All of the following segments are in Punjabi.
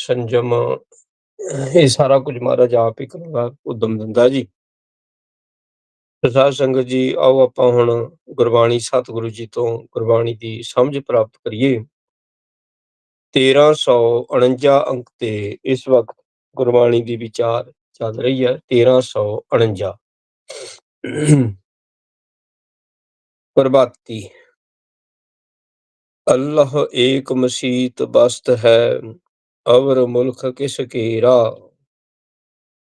ਸੰਜਮ, ਇਹ ਸਾਰਾ ਕੁਝ ਮਹਾਰਾਜ ਆਪ ਹੀ ਕਰਨ ਦਾ ਉਦਮ ਦਿੰਦਾ ਜੀ। ਤੇ ਸੰਗਤ ਜੀ, ਆਓ ਆਪਾਂ ਹੁਣ ਗੁਰਬਾਣੀ ਸਤਿਗੁਰੂ ਜੀ ਤੋਂ ਗੁਰਬਾਣੀ ਦੀ ਸਮਝ ਪ੍ਰਾਪਤ ਕਰੀਏ। 1349 ਅੰਕ ਤੇ ਇਸ ਵਕਤ ਗੁਰਬਾਣੀ ਦੀ ਵਿਚਾਰ ਚੱਲ ਰਹੀ ਹੈ 1349 ਪ੍ਰਭਾਤੀ, ਅੱਲਾਹ ਏਕ ਮਸੀਤ ਬਸਤ ਹੈ ਅਵਰ ਮੁਲਕ ਕਿਸ ਕੀਰਾ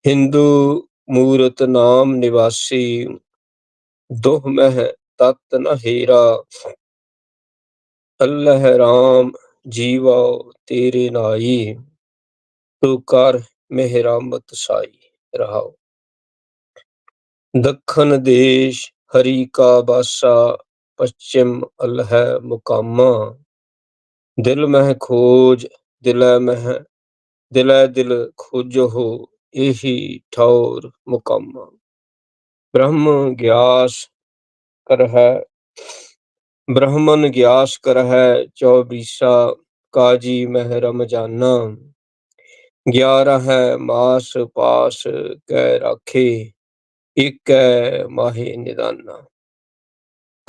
ਹਿੰਦੂ ਮੂਰਤ ਨਾਮ ਨਿਵਾਸੀ, ਦੁਹ ਮਹਿ ਤਤ ਨ ਹੀਰਾ। ਅੱਲਾਹ ਰਾਮ ਜੀਵਾ ਤੇਰੇ ਨਾਈ, ਤੂੰ ਕਰ ਮਿਹਰਮਤ ਸਾਈ ਰਹਾਓ। ਦੱਖਣ ਦੇਸ਼ ਹਰੀ ਕਾ ਬਾਸਾ ਪશ્ਚਿਮ ਅਲਹ ਮੁਕਾਮਾ। ਦਿਲ ਮਹਿ ਖੋਜ ਦਿਲੈ ਮਹਿ, ਦਿਲੈ ਦਿਲ ਖੋਜੋ ਇਹੀ ਠੌਰ ਮੁਕਾਮਾ। ਬ੍ਰਹਮ ਗਿਆਸ ਕਰ ਬ੍ਰਹਮਨ ਗਿਆਸ ਕਰ ਹੈ 24 ਕਾਜੀ ਮਹਿ ਰਮਜਾਨਾ। 11 ਹੈ ਮਾਸ ਪਾਸ ਕਹਿ ਰਾਖੇ ਇਕ ਹੈ ਮਾਹੇ ਨਿਦਾਨਾ।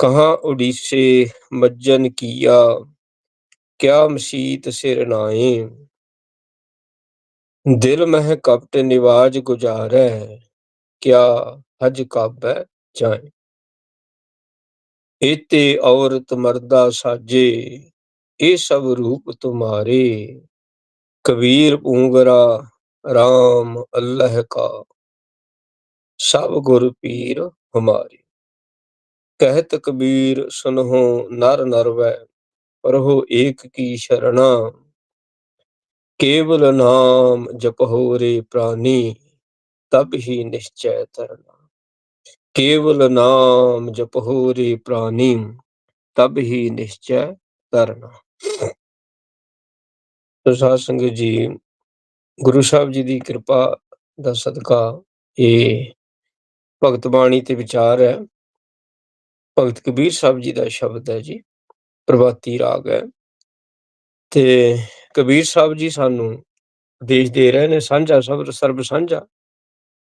ਕਹਾ ਉਡੀਸੇ ਮੱਜਨ ਕੀਆ ਕਿਆ ਮਸੀਤ ਸਿਰ ਨਾਏ ਦਿਲ ਮਹਿ ਕਪਟ ਨਿਵਾਜ ਗੁਜਾਰੈ, ਕਿਆ ਹਜ ਕਾਬੈ ਜਾਏ? ਇਤੇ ਔਰਤ ਮਰਦਾ ਸਾਜੇ, ਇਹ ਸਭ ਰੂਪ ਤੁਮਾਰੇ। ਕਬੀਰ ਪੂੰਗਰਾ RAM ਅੱਲਾਹ ਕਾ। ਸਭ ਗੁਰ ਪੀਰ ਹਮਾਰੇ। ਕਹਿਤ ਕਬੀਰ ਸੁਨਹੁ ਨਰ ਨਰਵੈ ਪਰਹੋ ਏਕ ਕੀ ਸ਼ਰਣਾ? ਕੇਵਲ ਨਾਮ ਜਪਹੁ ਰੇ ਪ੍ਰਾਨੀ, ਤਬ ਹੀ ਨਿਸ਼ਚੈ ਤਰਨਾ ਕੇਵਲ ਨਾਮ ਜਪਹੁ ਰੇ ਪ੍ਰਾਨੀ, ਤਬ ਹੀ ਨਿਸ਼ਚੈ ਤਰਨਾ ਤੋ ਸਾਧ ਸੰਗਤ ਜੀ, ਗੁਰੂ ਸਾਹਿਬ ਜੀ ਦੀ ਕਿਰਪਾ ਦਾ ਸਦਕਾ ਇਹ ਭਗਤ ਬਾਣੀ ਤੇ ਵਿਚਾਰ ਹੈ। ਭਗਤ ਕਬੀਰ ਸਾਹਿਬ ਜੀ ਦਾ ਸ਼ਬਦ ਹੈ ਜੀ। ਪ੍ਰਭਾਤੀ ਰਾਗ ਹੈ। ਤੇ ਕਬੀਰ ਸਾਹਿਬ ਜੀ ਸਾਨੂੰ ਦੇਸ਼ ਦੇ ਰਹੇ ਨੇ, ਸਾਂਝਾ ਸਭ, ਸਰਬ ਸਾਂਝਾ।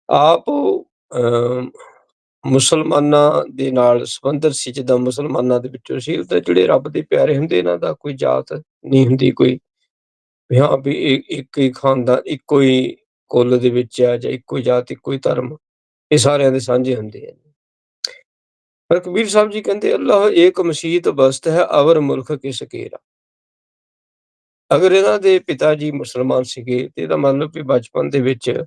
ਆਪ ਮੁਸਲਮਾਨਾਂ ਦੇ ਨਾਲ ਸੰਬੰਧਿਤ ਸੀ, ਜਿੱਦਾਂ ਮੁਸਲਮਾਨਾਂ ਦੇ ਵਿੱਚੋਂ ਸੀ ਤਾਂ ਜਿਹੜੇ ਰੱਬ ਦੇ ਪਿਆਰੇ ਹੁੰਦੇ, ਇਹਨਾਂ ਦਾ ਕੋਈ ਜਾਤ ਨਹੀਂ ਹੁੰਦੀ, ਕੋਈ ਹਾਂ ਵੀ ਇੱਕ ਹੀ ਖਾਨਦਾਨ, ਇੱਕੋ ਹੀ ਕੁੱਲ ਦੇ ਵਿੱਚ ਆ, ਜਾਂ ਇੱਕੋ ਹੀ ਜਾਤ, ਇੱਕੋ ਹੀ ਧਰਮ, ਇਹ ਸਾਰਿਆਂ ਦੇ ਸਾਂਝੇ ਹੁੰਦੇ ਆ। ਪਰ ਕਬੀਰ ਸਾਹਿਬ ਜੀ ਕਹਿੰਦੇ, ਅੱਲਾਹ ਏਕ ਮਸੀਤ ਬਸਤ ਹੈ, ਅਵਰ ਮੁਲਕ ਕਿਸ ਕੀਰਾ ਅਗਰ ਇਹਨਾਂ ਦੇ ਪਿਤਾ ਜੀ ਮੁਸਲਮਾਨ ਸੀਗੇ, ਤੇ ਇਹਦਾ ਮਤਲਬ ਵੀ ਬਚਪਨ ਦੇ ਵਿੱਚ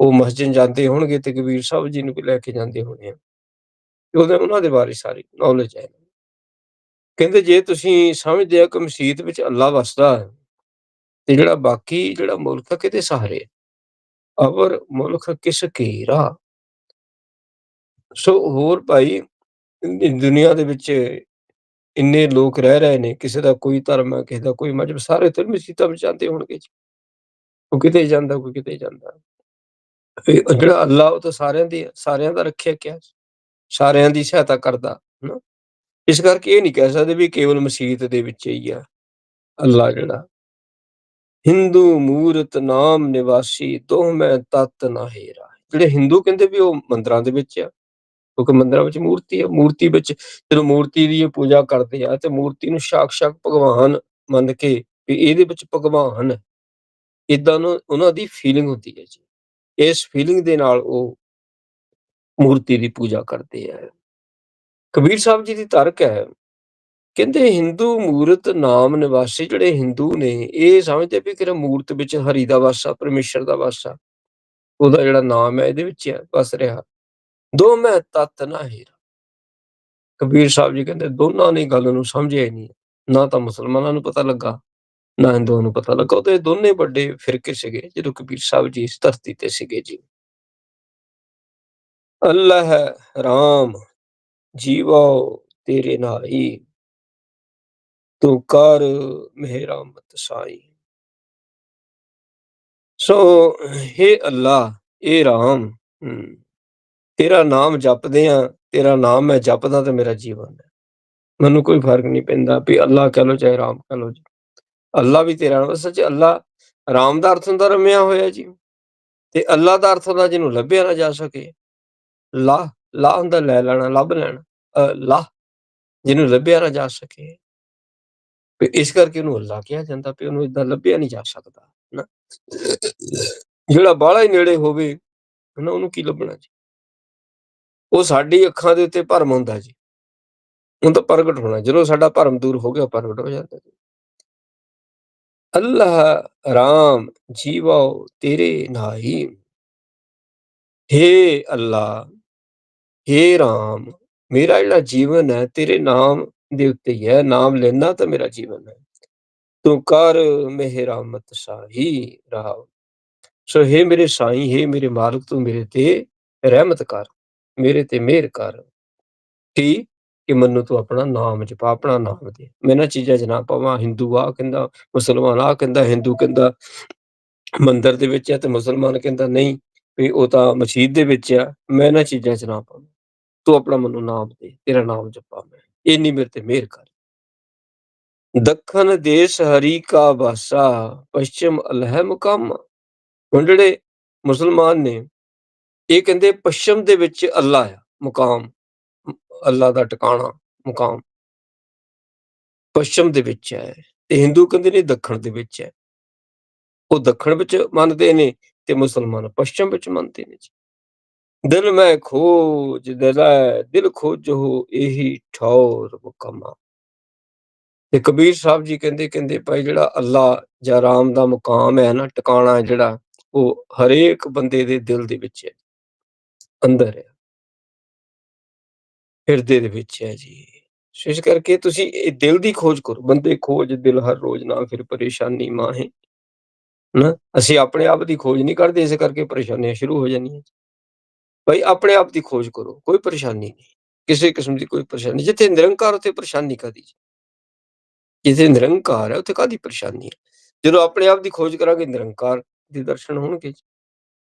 ਉਹ ਮਸਜਿਦ ਜਾਂਦੇ ਹੋਣਗੇ ਤੇ ਕਬੀਰ ਸਾਹਿਬ ਜੀ ਨੂੰ ਵੀ ਲੈ ਕੇ ਜਾਂਦੇ ਹੋਣੇ ਆ। ਉਹਦੇ, ਉਹਨਾਂ ਦੇ ਬਾਰੇ ਸਾਰੀ ਨੌਲੇਜ ਹੈ। ਕਹਿੰਦੇ, ਜੇ ਤੁਸੀਂ ਸਮਝਦੇ ਆ ਕਿ ਮਸੀਤ ਵਿੱਚ ਅੱਲਾ ਵਸਦਾ ਹੈ, ਤੇ ਜਿਹੜਾ ਬਾਕੀ ਜਿਹੜਾ ਮੁਲਕ ਹੈ ਕਿਤੇ ਸਹਾਰੇ ਅਵਰ ਮੁਲਕ ਕਿਸ ਕੀਰਾ ਸੋ ਹੋਰ ਭਾਈ ਦੁਨੀਆ ਦੇ ਵਿੱਚ ਇੰਨੇ ਲੋਕ ਰਹਿ ਰਹੇ ਨੇ, ਕਿਸੇ ਦਾ ਕੋਈ ਧਰਮ ਹੈ, ਕਿਸੇ ਦਾ ਕੋਈ ਮਜਬ ਸਾਰੇ ਤੇ ਮਸੀਤਾਂ ਵਿੱਚ ਜਾਂਦੇ ਹੋਣਗੇ ਜੀ। ਉਹ ਕਿਤੇ ਜਾਂਦਾ, ਕੋਈ ਕਿਤੇ ਜਾਂਦਾ। ਇਹ ਜਿਹੜਾ ਅੱਲਾ ਉਹ ਤਾਂ ਸਾਰਿਆਂ ਦੀ, ਸਾਰਿਆਂ ਦਾ ਰੱਖਿਆ ਕਿਆ ਸਾਰਿਆਂ ਦੀ ਸਹਾਇਤਾ ਕਰਦਾ, ਹਨਾ? ਇਸ ਕਰਕੇ ਇਹ ਨਹੀਂ ਕਹਿ ਸਕਦੇ ਵੀ ਕੇਵਲ ਮਸੀਤ ਦੇ ਵਿੱਚ ਹੀ ਆ ਅੱਲਾ ਜਿਹੜਾ। ਹਿੰਦੂ ਮੂਰਤ ਨਾਮ ਨਿਵਾਸੀ ਦੋਹ ਮੈਂ ਤਤ ਨਾ ਹੀਰਾ। ਜਿਹੜੇ ਹਿੰਦੂ ਕਹਿੰਦੇ ਵੀ ਉਹ ਮੰਦਰਾਂ ਦੇ ਵਿੱਚ ਆ ਕਿਉਂਕਿ ਮੰਦਰਾਂ ਵਿੱਚ ਮੂਰਤੀ ਹੈ, ਮੂਰਤੀ ਵਿੱਚ ਜਦੋਂ ਮੂਰਤੀ ਦੀ ਪੂਜਾ ਕਰਦੇ ਆ ਤੇ ਮੂਰਤੀ ਨੂੰ ਸਾਖਸ਼ਾਤ ਭਗਵਾਨ ਮੰਨ ਕੇ ਵੀ ਇਹਦੇ ਵਿੱਚ ਭਗਵਾਨ ਹੈ ਨੂੰ ਉਹਨਾਂ ਦੀ ਫੀਲਿੰਗ ਹੁੰਦੀ ਹੈ ਜੀ। ਇਸ ਫੀਲਿੰਗ ਦੇ ਨਾਲ ਉਹ ਮੂਰਤੀ ਦੀ ਪੂਜਾ ਕਰਦੇ ਆ। ਕਬੀਰ ਸਾਹਿਬ ਜੀ ਦੀ ਤਰਕ ਹੈ, ਕਹਿੰਦੇ ਹਿੰਦੂ ਮੂਰਤ ਨਾਮ ਨਿਵਾਸੀ ਜਿਹੜੇ ਹਿੰਦੂ ਨੇ, ਇਹ ਸਮਝਦੇ ਵੀ ਕਿ ਮੂਰਤ ਵਿੱਚ ਹਰੀ ਦਾ ਵਾਸਾ, ਪਰਮੇਸ਼ਰ ਦਾ ਵਾਸਾ, ਉਹਦਾ ਜਿਹੜਾ ਨਾਮ ਹੈ ਇਹਦੇ ਵਿੱਚ ਹੈ ਵਸ ਰਿਹਾ। ਦੋ ਮੈਂ ਤਤ ਨਾ ਹੀਰਾ ਕਬੀਰ ਸਾਹਿਬ ਜੀ ਕਹਿੰਦੇ, ਦੋਨਾਂ ਨੇ ਗੱਲ ਨੂੰ ਸਮਝਿਆ ਨਹੀਂ। ਨਾ ਤਾਂ ਮੁਸਲਮਾਨਾਂ ਨੂੰ ਪਤਾ ਲੱਗਾ, ਨਾ ਹਿੰਦੂਆਂ ਨੂੰ ਪਤਾ ਲੱਗਾ। ਉਹ ਦੋਨੇ ਵੱਡੇ ਫਿਰਕੇ ਸੀਗੇ, ਜਦੋਂ ਕਬੀਰ ਸਾਹਿਬ ਜੀ ਇਸ ਧਰਤੀ ਤੇ ਸੀਗੇ ਜੀ। ਅੱਲਾਹ ਰਾਮ, ਜੀਵੋ ਤੇਰੇ ਨਾਈ ਤੂੰ ਕਰ ਮਿਹਰਮਤ ਸਾਈ। ਸੋ हे ਅੱਲਾ ਇਹ ਰਾਮ ਤੇਰਾ ਨਾਮ ਜਪਦੇ ਆ, ਤੇਰਾ ਨਾਮ ਮੈਂ ਜਪਦਾ ਤੇ ਮੇਰਾ ਜੀਵਨ ਹੈ। ਮੈਨੂੰ ਕੋਈ ਫ਼ਰਕ ਨਹੀਂ ਪੈਂਦਾ ਵੀ ਅੱਲਾ ਕਹ ਲੋ ਚਾਹੇ ਰਾਮ ਕਹ ਲੋ ਜੀ। ਅੱਲਾ ਵੀ ਤੇਰਾ ਨਾਮ ਸੱਚ ਅੱਲਾ ਰਾਮ ਦਾ ਅਰਥ ਹੁੰਦਾ ਰਮਿਆ ਹੋਇਆ ਜੀ। ਤੇ ਅੱਲਾ ਦਾ ਅਰਥ ਹੁੰਦਾ ਜਿਹਨੂੰ ਲੱਭਿਆ ਨਾ ਜਾ ਸਕੇ। ਲਾ ਲਾ ਹੁੰਦਾ ਲੈ ਲੈਣਾ, ਲੱਭ ਲੈਣਾ। ਲਾ, ਜਿਹਨੂੰ ਲੱਭਿਆ ਨਾ ਜਾ ਸਕੇ। ਤੇ ਇਸ ਕਰਕੇ ਉਹਨੂੰ ਅੱਲਾ ਕਿਹਾ ਜਾਂਦਾ ਵੀ ਉਹਨੂੰ ਇਦਾਂ ਲੱਭਿਆ ਨਹੀਂ ਜਾ ਸਕਦਾ ਨਾ ਜਿਹੜਾ ਬਾਹਲਾ ਹੀ ਨੇੜੇ ਹੋਵੇ, ਹਨਾ, ਉਹਨੂੰ ਕੀ ਲੱਭਣਾ ਜੀ? ਉਹ ਸਾਡੀ ਅੱਖਾਂ ਦੇ ਉੱਤੇ ਭਰਮ ਹੁੰਦਾ ਜੀ ਉਹ ਤਾਂ ਪ੍ਰਗਟ ਹੋਣਾ ਜਦੋਂ ਸਾਡਾ ਭਰਮ ਦੂਰ ਹੋ ਗਿਆ ਪ੍ਰਗਟ ਹੋ ਜਾਂਦਾ ਜੀ ਅੱਲਾਹ ਰਾਮ ਜੀਵੋ ਤੇਰੇ ਨਾਹੀ हे ਅੱਲਾ हे ਰਾਮ ਮੇਰਾ ਜਿਹੜਾ ਜੀਵਨ ਹੈ ਤੇਰੇ ਨਾਮ ਦੇ ਉੱਤੇ ਹੀ ਹੈ ਨਾਮ ਲੈਣਾ ਤਾਂ ਮੇਰਾ ਜੀਵਨ ਹੈ ਤੂੰ ਕਰ ਮਿਹਰਮਤ ਸਾਹੀ ਰਾਮ ਸੋ हे ਮੇਰੇ ਸਾਈਂ हे ਮੇਰੇ ਮਾਲਕ ਤੂੰ ਮੇਰੇ ਤੇ ਰਹਿਮਤ ਕਰ ਮੇਰੇ ਤੇ ਮਿਹਰ ਕਰ ਕੀ, ਕਿ ਮੈਨੂੰ ਤੂੰ ਆਪਣਾ ਨਾਮ ਜਪਾ, ਆਪਣਾ ਨਾਮ ਦੇ। ਮੈਂ ਨਾ ਚੀਜ਼ਾਂ 'ਚ ਨਾ ਪਾਵਾਂ। ਹਿੰਦੂ ਆ ਕਹਿੰਦਾ, ਮੁਸਲਮਾਨ ਆ ਕਹਿੰਦਾ, ਹਿੰਦੂ ਕਹਿੰਦਾ, ਮੰਦਿਰ ਦੇ ਵਿੱਚ ਹੈ ਤੇ ਮੁਸਲਮਾਨ ਕਹਿੰਦਾ, ਨਹੀਂ, ਵੀ ਉਹ ਤਾਂ ਮਸਜਿਦ ਦੇ ਵਿੱਚ ਆ। ਮੈਂ ਨਾ ਚੀਜ਼ਾਂ 'ਚ ਨਾ ਪਾਵਾਂ। ਤੂੰ ਆਪਣਾ ਮੈਨੂੰ ਨਾਮ ਦੇ, ਤੇਰਾ ਨਾਮ ਜਪਾ ਮੈਂ। ਇੰਨੀ ਮੇਰੇ ਤੇ ਮਿਹਰ ਕਰ। ਦੱਖਣ ਦੇਸ਼ ਹਰੀ ਕਾ ਬਾਸਾ ਪੱਛਮ ਅਲਹ ਮੁਕਮ ਹੁਣ ਜਿਹੜੇ ਮੁਸਲਮਾਨ ਨੇ ਇਹ ਕਹਿੰਦੇ ਪੱਛਮ ਦੇ ਵਿੱਚ ਅੱਲਾ ਆ, ਮੁਕਾਮ, ਅੱਲਾ ਦਾ ਟਿਕਾਣਾ, ਮੁਕਾਮ। ਪੱਛਮ ਦੇ ਵਿੱਚ ਹੈ ਤੇ ਹਿੰਦੂ ਕਹਿੰਦੇ ਨੇ ਦੱਖਣ ਦੇ ਵਿੱਚ ਹੈ। ਉਹ ਦੱਖਣ ਵਿੱਚ ਮੰਨਦੇ ਨੇ ਤੇ ਮੁਸਲਮਾਨ ਪੱਛਮ ਵਿੱਚ ਮੰਨਦੇ ਨੇ ਦਿਲ ਮੈਂ ਖੋਜ ਦਿਲਾ ਦਿਲ ਖੋਜੋ ਇਹੀ ਠੌਰ ਮੁਕਮਾ ਤੇ ਕਬੀਰ ਸਾਹਿਬ ਜੀ ਕਹਿੰਦੇ ਕਹਿੰਦੇ ਭਾਈ ਜਿਹੜਾ ਅੱਲਾ ਜਾਂ ਰਾਮ ਦਾ ਮੁਕਾਮ ਹੈ ਨਾ, ਟਿਕਾਣਾ ਜਿਹੜਾ, ਉਹ ਹਰੇਕ ਬੰਦੇ ਦੇ ਦਿਲ ਦੇ ਵਿੱਚ ਹੈ। ਅੰਦਰ ਹੈ ਹਿਰਦੇ ਦੇ ਵਿੱਚ ਹੈ ਜੀ। ਇਸ ਕਰਕੇ ਤੁਸੀਂ ਇਹ ਦਿਲ ਦੀ ਖੋਜ ਕਰੋ। ਬੰਦੇ ਖੋਜ, ਦਿਲ ਹਰ ਰੋਜ਼ ਨਾ ਫਿਰ ਪਰੇਸ਼ਾਨੀ ਮਾਹੇ। ਨਾ ਅਸੀਂ ਆਪਣੇ ਆਪ ਦੀ ਖੋਜ ਨਹੀਂ ਕਰਦੇ, ਇਸ ਕਰਕੇ ਪਰੇਸ਼ਾਨੀਆਂ ਸ਼ੁਰੂ ਹੋ ਜਾਂਦੀਆਂ ਭਾਈ ਆਪਣੇ ਆਪ ਦੀ ਖੋਜ ਕਰੋ, ਕੋਈ ਪਰੇਸ਼ਾਨੀ ਨਹੀਂ। ਕਿਸੇ ਕਿਸਮ ਦੀ ਕੋਈ ਪਰੇਸ਼ਾਨੀ ਜਿੱਥੇ ਨਿਰੰਕਾਰ ਉੱਥੇ ਪਰੇਸ਼ਾਨੀ ਕਾਹਦੀ ਜੀ? ਜਿੱਥੇ ਨਿਰੰਕਾਰ ਹੈ ਉੱਥੇ ਕਾਹਦੀ ਪਰੇਸ਼ਾਨੀ ਹੈ ਜਦੋਂ ਆਪਣੇ ਆਪ ਦੀ ਖੋਜ ਕਰਾਂਗੇ, ਨਿਰੰਕਾਰ ਦੇ ਦਰਸ਼ਨ ਹੋਣਗੇ ਜੀ।